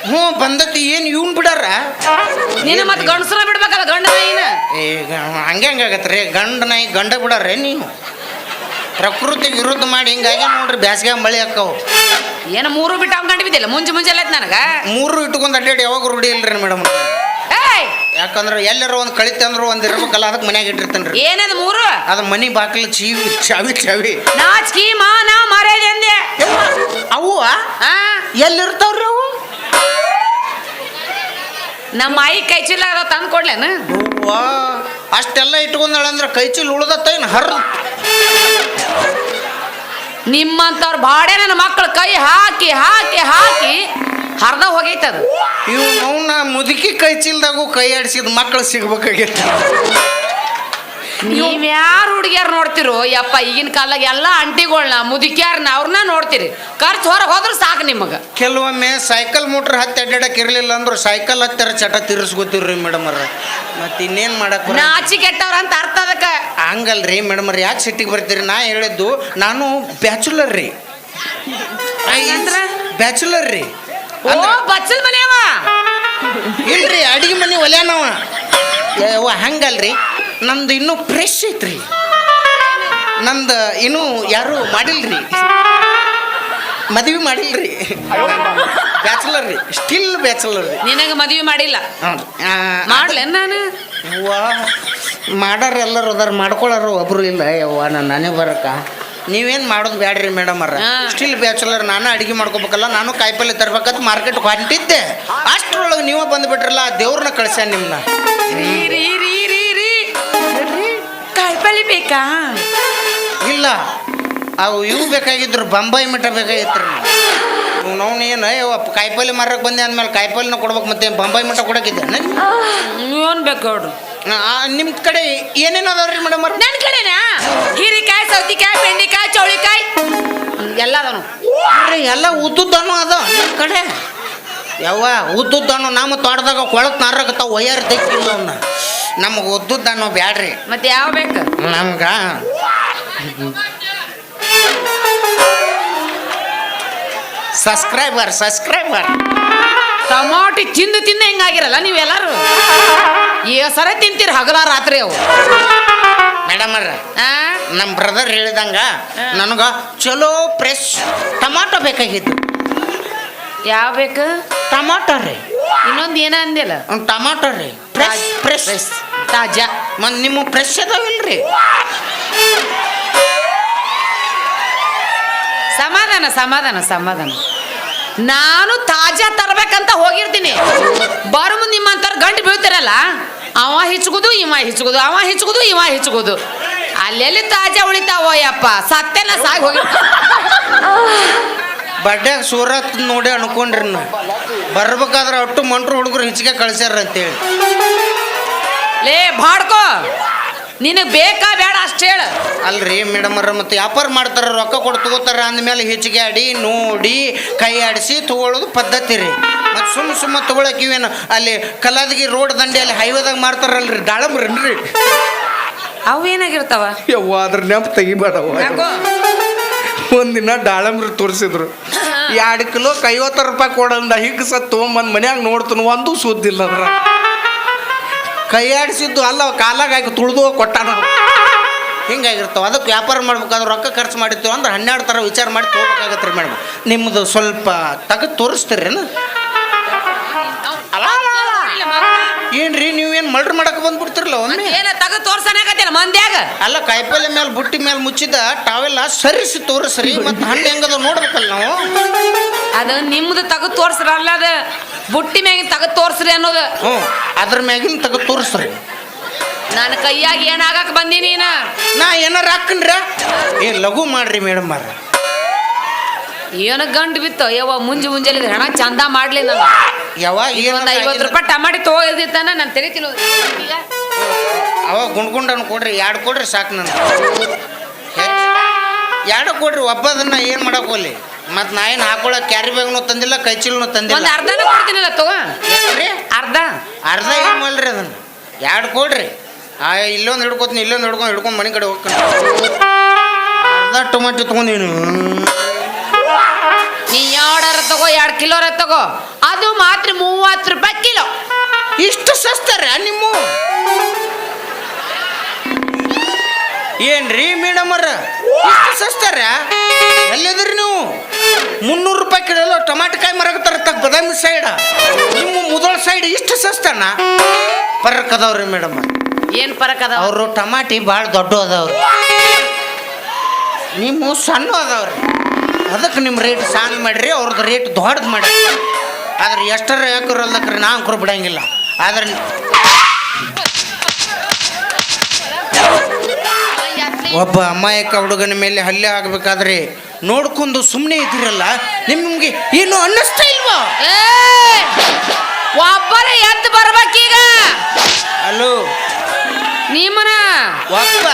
ಹ್ಞೂ ಬಂದತಿ ಏನು ಇವ್ನು ಬಿಡಾರ? ನೀನು ಮತ್ತೆ ಗಂಡಸ್ರ ಬಿಡ್ಬೇಕಲ್ಲ ಗಂಡ ನಾಯಿನ? ಈಗ ಹಂಗೆ ಹಂಗಾಗತ್ತೆ ಗಂಡ ನಾಯಿ ಗಂಡ ಬಿಡಾರೆ ನೀವು ಪ್ರಕೃತಿ ವಿರುದ್ಧ ಮಾಡಿ ಹಿಂಗಾಗಿ ನೋಡ್ರಿ ಬ್ಯಾಸ್ಗೆ ಮಳೆ ಹಾಕವು ಏನು ಮೂರು ಬಿಟ್ಟು ಗಂಟು ಬಿದ್ದಿಲ್ಲ ಮುಂಜೆ ಮುಂಜಾನೆ ನನಗೆ? ನನಗ ಮೂರು ಇಟ್ಕೊಂಡು ಅಡ್ಡಾಡಿ ಯಾವಾಗ ರೂಢಿ ಇಲ್ರಿ ಮೇಡಮ್? ಏಯ್! ಯಾಕಂದ್ರೆ ಎಲ್ಲರೂ ಒಂದು ಕಳಿತೆ ಅಂದ್ರೆ ಒಂದು ಇರ್ಬೇಕಲ್ಲ ಅದಕ್ಕೆ ಮನ್ಯಾಗ ಇಟ್ಟಿರ್ತೇನೆ ರೀ ಏನದು ಮೂರು? ಅದು ಮನಿ ಬಾಕಲು ಚೀವಿ ಚಾವಿ ಚಾವಿ. ನಾಚಿಕಿ ಮಾನ ಮರ್ಯಾದೆ ಅಂದೆ ಅವು ಎಲ್ಲಿರ್ತಾವ್ರಿ ಅವು? ನಮ್ಮ ಮಾಯಿ ಕೈ ಚೀಲ ತಂದು ಕೊಡ್ಲೇನು ಅಷ್ಟೆಲ್ಲ ಇಟ್ಕೊಂಡಾಳಂದ್ರೆ ಕೈ ಚೀಲ ಉಳ್ದತ್ತ ಏನು ಹರ್ ನಿಮ್ಮಂತವ್ರ ಬಾಡೆ ನನ್ನ ಮಕ್ಕಳು ಕೈ ಹಾಕಿ ಹಾಕಿ ಹಾಕಿ ಹರ್ದ ಹೋಗೈತದು ಇವು ಅವನ್ನ ಮುದುಕಿ ಕೈ ಚೀಲದಾಗೂ ಕೈ ಆಡಿಸಿದ ಮಕ್ಕಳು ಸಿಗ್ಬೇಕಾಗೈತೆ. ನೀವ್ ಯಾರು ಹುಡುಗಿಯಾರು ನೋಡ್ತಿರೋ? ಯಪ್ಪ ಈಗಿನ ಕಾಲಾಗ ಎಲ್ಲಾ ಅಂಟಿಗಳನ್ನ ಮುದುಕಿಯಾರನ್ನ ಅವ್ರನ್ನ ನೋಡ್ತೀರಿ. ಖರ್ಚು ಹೊರಗೆ ಹೋದ್ರೆ ಸಾಕು ನಿಮಗೆ. ಕೆಲವೊಮ್ಮೆ ಸೈಕಲ್ ಮೋಟ್ರ್ ಹತ್ತಿ ಅಡ್ಡಾಡಕ್ ಇರಲಿಲ್ಲ ಅಂದ್ರೆ ಸೈಕಲ್ ಹತ್ತಿರ ಚಟ ತಿರ್ಸ್ಕೊತೀವ್ರಿ ಮೇಡಮ್ ಅವ್ರ. ಮತ್ತೆ ಇನ್ನೇನ್ ಮಾಡಕ್ ಆಚಿ ನಾಚಿ ಕೆಟ್ಟವ್ರ ಅಂತ ಅರ್ಥ ಅದಕ್ಕೆ. ಹಂಗಲ್ರಿ ಮೇಡಮ್ ಅವ್ರ ಯಾಕೆ ಸಿಟ್ಟಿಗೆ ಬರ್ತೀರಿ? ನಾ ಹೇಳಿದ್ದು ನಾನು ಬ್ಯಾಚುಲರ್ ರೀ. ಹಂಗಂದ್ರ? ಬ್ಯಾಚುಲರ್ ರೀ. ಓ ಬಚ್ಚಲ್ ಮನೆಯವ? ಇಲ್ರಿ ಅಡಿಗೆ ಮನೆ ಒಲ್ಯಾನವ. ಯವ್ವ ಹಂಗಲ್ರಿ. ನಂದು ಇನ್ನೂ ಫ್ರೆಶ್ ಐತ್ರಿ. ನಂದು ಇನ್ನೂ ಯಾರು ಮಾಡಿಲ್ರಿ. ಮದುವೆ ಮಾಡಿಲ್ರಿ. ಬ್ಯಾಚುಲರ್ ರೀ. ಸ್ಟಿಲ್ ಬ್ಯಾಚುಲರ್ ರೀ. ನಿನಗೆ ಮದುವೆ ಮಾಡಿಲ್ಲ? ಹ್ಞೂ. ಮಾಡ್ಲೇನ್ ನಾನು? ಯವ್ವ ಮಾಡಾರ ಎಲ್ಲರೂ ಅದಾರ ಮಾಡ್ಕೊಳ್ಳಾರ ಒಬ್ರು ಇಲ್ಲ. ಯವ್ವ ನಾನು ನಾನೇ ಬರಕ. ನೀವೇನು ಮಾಡೋದು ಬ್ಯಾಡ್ರಿ ಮೇಡಮ್ ಅವ್ರ. ಸ್ಟಿಲ್ ಬ್ಯಾಚುಲರ್ ನಾನು ಅಡುಗೆ ಮಾಡ್ಕೋಬೇಕಲ್ಲ ನಾನು ಕಾಯಿಪಲ್ಲೆ ತರ್ಬೇಕಂತ ಮಾರ್ಕೆಟ್ ಹೊಂಟಿದ್ದೆ. ಅಷ್ಟರೊಳಗೆ ನೀವೇ ಬಂದುಬಿಟ್ರಲ್ಲ ದೇವ್ರನ್ನ ಕಳ್ಸ್ಯಾನ ನಿಮ್ಮನ್ನ ರೀ ರೀ ರೀ ರೀ ರೀ ಕಾಯಿಪಲ್ಲೆ ಬೇಕಾ ಇಲ್ಲ. ಅವು ಇವು ಬೇಕಾಗಿದ್ರು ಬಂಬೈ ಮಠ ಬೇಕಾಗಿತ್ತು ರೀ. ನಾವು ಏನು ಕಾಯಿಪಲ್ಲೆ ಮಾರಕ್ಕೆ ಬಂದೆ ಅಂದ್ಮೇಲೆ ಕಾಯಿಪಲ್ಲೆನ ಕೊಡ್ಬೇಕು ಮತ್ತೆ ಬಂಬೈ ಮಿಠ ಕೊಡಕ್ಕಿದ್ದೆ. ನೀವೇನು ಬೇಕು ನೋಡ್ರಿ ನಿಮ್ಮ ಕಡೆ ಏನೇನು ಅದಾವ್ರಿ ಮೇಡಮ್ ಅವ್ರ? ನನ್ನ ಕಡೆನಾ? ಹೀರಿಕಾಯಿ ಸೌತಿಕಾಯಿ ಬೆಂಡಿಕಾಯಿ ಚೌಳಿಕಾಯಿ? ಎಲ್ಲ ಅದಾನು ಎಲ್ಲ ಉದ್ದುದ್ದನು ಅದ ನಿಮ್ಮ ಕಡೆ. ಯಾವ ಉದ್ದುದ್ದನು ನಮ್ಮ ತೋಟದಾಗ ಕೊಳಕ್ ನಾರಕತ್ತಾವ ವಯರ್ ತೆಕ್ಕಿಲ್ಲ ಅವನ್ನ ನಮಗೆ ಉದ್ದುದ್ದನ್ನು ಬ್ಯಾಡ್ರಿ. ಮತ್ತೆ ಯಾವ ಬೇಕು? ನಮ್ಗ ಸಬ್ಸ್ಕ್ರೈಬರ್ ಸಬ್ಸ್ಕ್ರೈಬರ್. ಟಮಾಟಿ ತಿಂದು ತಿಂದು ಹೆಂಗಾಗಿರಲ್ಲ ನೀವೆಲ್ಲರೂ? ಈ ಸರ ತಿಂತೀರಿ ಹಗಲ ರಾತ್ರಿ ಅವು. ಮೇಡಮ್ ಅವ್ರ ನಮ್ಮ ಬ್ರದರ್ ಹೇಳಿದಂಗ ನನಗ ಚಲೋ ಫ್ರೆಶ್ ಟಮಾಟೊ ಬೇಕಾಗಿತ್ತು. ಯಾವ ಬೇಕು? ಟಮಾಟೊ ರೀ. ಇನ್ನೊಂದು ಏನ ಅಂದಿಲ್ಲ? ಟಮಾಟೊ ರೀ. ಫ್ರೆಶ್. ಫ್ರೆಶ್. ತಾಜಾ. ಮತ್ತು ನಿಮ್ಮ ಫ್ರೆಶ್ ಅದಾವಿಲ್ರಿ ಸಮಾಧಾನ ಸಮಾಧಾನ ಸಮಾಧಾನ. ನಾನು ತಾಜಾ ತರಬೇಕಂತ ಹೋಗಿರ್ತೀನಿ. ಬರು ಮುಂದೆ ನಿಮ್ಮಂತಾರ ಗಂಟು ಬೀಳ್ತಾರಲ್ಲ, ಅವ ಹಿಚ್ಕೋದು ಇವ ಹಿಚ್ಕೋದು ಅವ ಹಿಚ್ಕೋದು ಇವ ಹಿಚ್ಕೋದು ಅಲ್ಲೆಲ್ಲಿ ತಾಜಾ ಉಳಿತಾವೋ ಯಪ್ಪ ಸತ್ಯನ ಸಾಗಿ ಹೋಗಿ ಬಡ್ಡ್ಯಾಗ ಸೂರತ್ ನೋಡಿ ಅನ್ಕೊಂಡ್ರಿ ನಾ ಬರ್ಬೇಕಾದ್ರೆ ಒಟ್ಟು ಮಂಟ್ರು ಹುಡುಗರು ಹಿಚ್ಕೆ ಕಳ್ಸ್ಯಾರ ಅಂತೇಳಿ. ಲೇ ಬಾಡ್ಕೋ ನಿನಗೆ ಬೇಕಾ ಬೇಡ ಅಷ್ಟು ಹೇಳ. ಅಲ್ರಿ ಮೇಡಮ್ ಅವ್ರ ಮತ್ತೆ ವ್ಯಾಪಾರ ಮಾಡ್ತಾರ ರೊಕ್ಕ ಕೊಟ್ಟು ತಗೋತಾರ ಅಂದಮೇಲೆ ಹೆಚ್ಚಿಗೆ ಆಡಿ ನೋಡಿ ಕೈ ಆಡಿಸಿ ತಗೊಳ್ಳೋದು ಪದ್ಧತಿ ರೀ. ಮತ್ತು ಸುಮ್ಮ ಸುಮ್ಮ ತಗೊಳಕ್ ಇವೇನು ಅಲ್ಲಿ ಕಲಾದಗಿ ರೋಡ್ ದಂಡೆ ಅಲ್ಲಿ ಹೈವೇದಾಗ ಮಾಡ್ತಾರಲ್ರಿ ದಾಳಂಬ್ರನ್ರಿ ಅವು ಏನಾಗಿರ್ತಾವ? ಯವ್ವ ಅದ್ರ ನೆನಪು ತೆಗಿಬಾರ್ದವ ಯಾಕೋ? ಒಂದಿನ ದಾಳಂಬ್ರಿ ತೋರಿಸಿದ್ರು. ಎರಡು ಕಿಲೋ ಐವತ್ತು ರೂಪಾಯಿ ಕೊಡಂದ ಹಿಗ್ಗ ಸತ್ ತೊಗೊಂಬಂದು ಮನ್ಯಾಗ ನೋಡ್ತಾನ ಒಂದು ಸುದ್ದಿಲ್ಲ ಅದ್ರ ಕೈ ಆಡಿಸಿದ್ದು ಅಲ್ಲ ಕಾಲಾಗ ಹಾಕಿ ತುಳಿದು ಕೊಟ್ಟಾನ ಹಿಂಗಾಗಿರ್ತಾವ. ಅದಕ್ಕೆ ವ್ಯಾಪಾರ ಮಾಡ್ಬೇಕಾದ್ರೆ ರೊಕ್ಕ ಖರ್ಚು ಮಾಡಿತ್ತು ಅಂದ್ರೆ ಹನ್ನೆರಡು ಥರ ವಿಚಾರ ಮಾಡಿ ತೊಗೋಬೇಕಾಗತ್ತೆ ರೀ ಮೇಡಮ್. ನಿಮ್ಮದು ಸ್ವಲ್ಪ ತೆಗೆದು ತೋರಿಸ್ತೀರೇನು ಏನ್ರಿ ನೀವೇನು ಮಲ್ಡ್ರ್ ಮಾಡಕ್ಕೆ ಬಂದ್ಬಿಡ್ತಿರಲ್ಲ ಒಮ್ಮೆ? ಏನ ತಗ ತೋರ್ಸನಾಗತ್ತಿಲ್ಲ ಮಂದ್ಯಾಗ? ಅಲ್ಲ ಕಾಯಿಪಲ್ಲೆ ಮೇಲೆ ಬುಟ್ಟಿ ಮೇಲೆ ಮುಚ್ಚಿದ ಟಾವೆಲ್ಲ ಸರಿಸಿ ತೋರಿಸ್ರಿ ಮತ್ತು ಹಣ್ಣು ಹೆಂಗದ ನೋಡ್ಬೇಕಲ್ಲ ನಾವು. ಅದು ನಿಮ್ದು ತಗದು ತೋರ್ಸ್ರ ಅಲ್ಲ ಅದು. ಬುಟ್ಟಿ ಮ್ಯಾಗಿನ ತಗ ತೋರ್ಸ್ರಿ ಅನ್ನೋದು. ಹ್ಞೂ ಅದ್ರ ಮ್ಯಾಗಿನ ತಗ ತೋರಿಸ್ರಿ. ನನ್ನ ಕೈಯಾಗ ಏನಾಗಕ್ ಬಂದಿ ನೀನ? ನಾ ಏನಾರ ಹಾಕನ್ರ? ಏ ಲಘು ಮಾಡ್ರಿ ಮೇಡಮ್ ಅವ್ರ. ಏನು ಗಂಡು ಬಿತ್ತು? ಯವ್ವ ಮುಂಜೆ ಮುಂಜಾನೆ ಹಣ ಚಂದ ಮಾಡ್ಲಿ ನಾನು. ಯಾವಾಗ ಒಂದು ಐವತ್ತು ರೂಪಾಯಿ ಟಮಾಟಿ ತಗೋದಿತ್ತಾನ ನಾನು ತಿನ್ನೋದು. ಈಗ? ಅವಾಗ ಗುಂಡ್ಗುಂಡನ್ ಕೊಡ್ರಿ ಎರಡು ಕೊಡ್ರಿ ಸಾಕು ನಾನು ಎರಡು ಕೊಡ್ರಿ ಒಬ್ಬದನ್ನ ಏನು ಮಾಡಕ್ ಹೋಗ್ಲಿ? ಮತ್ತು ನಾ ಏನು ಹಾಕೊಳ್ಳೋ ಕ್ಯಾರಿ ಬ್ಯಾಗ್ನು ತಂದಿಲ್ಲ ಕೈಚಿಲ್ನು ಚೀಲನು ತಂದಿಲ್ಲ. ಒಂದು ಅರ್ಧನ ಕೊಡ್ತೀನಿಲ್ಲ ತಗೋ? ಅರ್ಧ. ಅರ್ಧ ಏನು ಮಲ್ರಿ ಅದನ್ನ? ಎರಡು ಕೊಡ್ರಿ. ಆ ಇಲ್ಲೊಂದು ಹಿಡ್ಕೊತೀನಿ ಇಲ್ಲೊಂದು ಹಿಡ್ಕೊಂಡು ಹಿಡ್ಕೊಂಡು ಮನೆ ಕಡೆ ಹೋಗ್ಕೊಂಡು ಅರ್ಧ ಟೊಮೆಟೊ ತೊಗೊಂಡೀನಿ ನೀ ಎರಡರ ತಗೋ ಎರಡು ಕಿಲೋರ ತಗೋ. ಅದು ಮಾತ್ರ ಮೂವತ್ತು ರೂಪಾಯಿ ಕಿಲೋ. ಇಷ್ಟು ಸಸ್ತಾರ ನಿಮ್ಮ? ಏನ್ರಿ ಇಷ್ಟು ಸಸ್ತಾರ ಎಲ್ಲಿದ್ರಿ ನೀವು? ಮುನ್ನೂರು ರೂಪಾಯಿ ಕಿಲೋ ಟಮಾಟಕಾಯಿ ಮರಗತ್ತಾರ ತಕ್ಕ ಬದಾಮಿ ಸೈಡ ನಿಮ್ಮ ಮುದೋಳ ಸೈಡ್ ಇಷ್ಟು ಸಸ್ತಾನ? ಪರಕ್ ಅದಾವ್ರಿ ಮೇಡಮ್. ಏನು ಪರಕ್ ಅದಾವ ಅವರು ಟಮಾಟಿ ಭಾಳ ದೊಡ್ಡ ಅದಾವ್ರಿ. ನಿಮ್ಮ ಸಣ್ಣ ಅದಾವ್ರಿ. ಅದಕ್ಕೆ ನಿಮ್ಮ ರೇಟ್ ಸಾಂಗ್ ಮಾಡ್ರಿ ಅವ್ರದ್ದು ರೇಟ್ ದೊಡ್ಡದು ಮಾಡಿ ಆದ್ರೆ ಎಷ್ಟರ ಯಾಕರಲ್ಲಕ್ರಿ ನಾ ಅಂಕರು ಬಿಡಂಗಿಲ್ಲ. ಆದ್ರೆ ಒಬ್ಬ ಅಮಾಯಕ ಹುಡುಗನ ಮೇಲೆ ಹಲ್ಲೆ ಆಗಬೇಕಾದ್ರೆ ನೋಡ್ಕೊಂಡು ಸುಮ್ಮನೆ ಇದ್ದೀರಲ್ಲ ನಿಮ್ಗೆ ಏನು ಅನ್ನಿಸ್ತಾ ಇಲ್ವಾ? ಒಬ್ಬರ ಎದ್ದು ಬರ್ಬೇಕೀಗ. ಅಲೋ ನಿಮ್ಮನ ಒಬ್ಬ?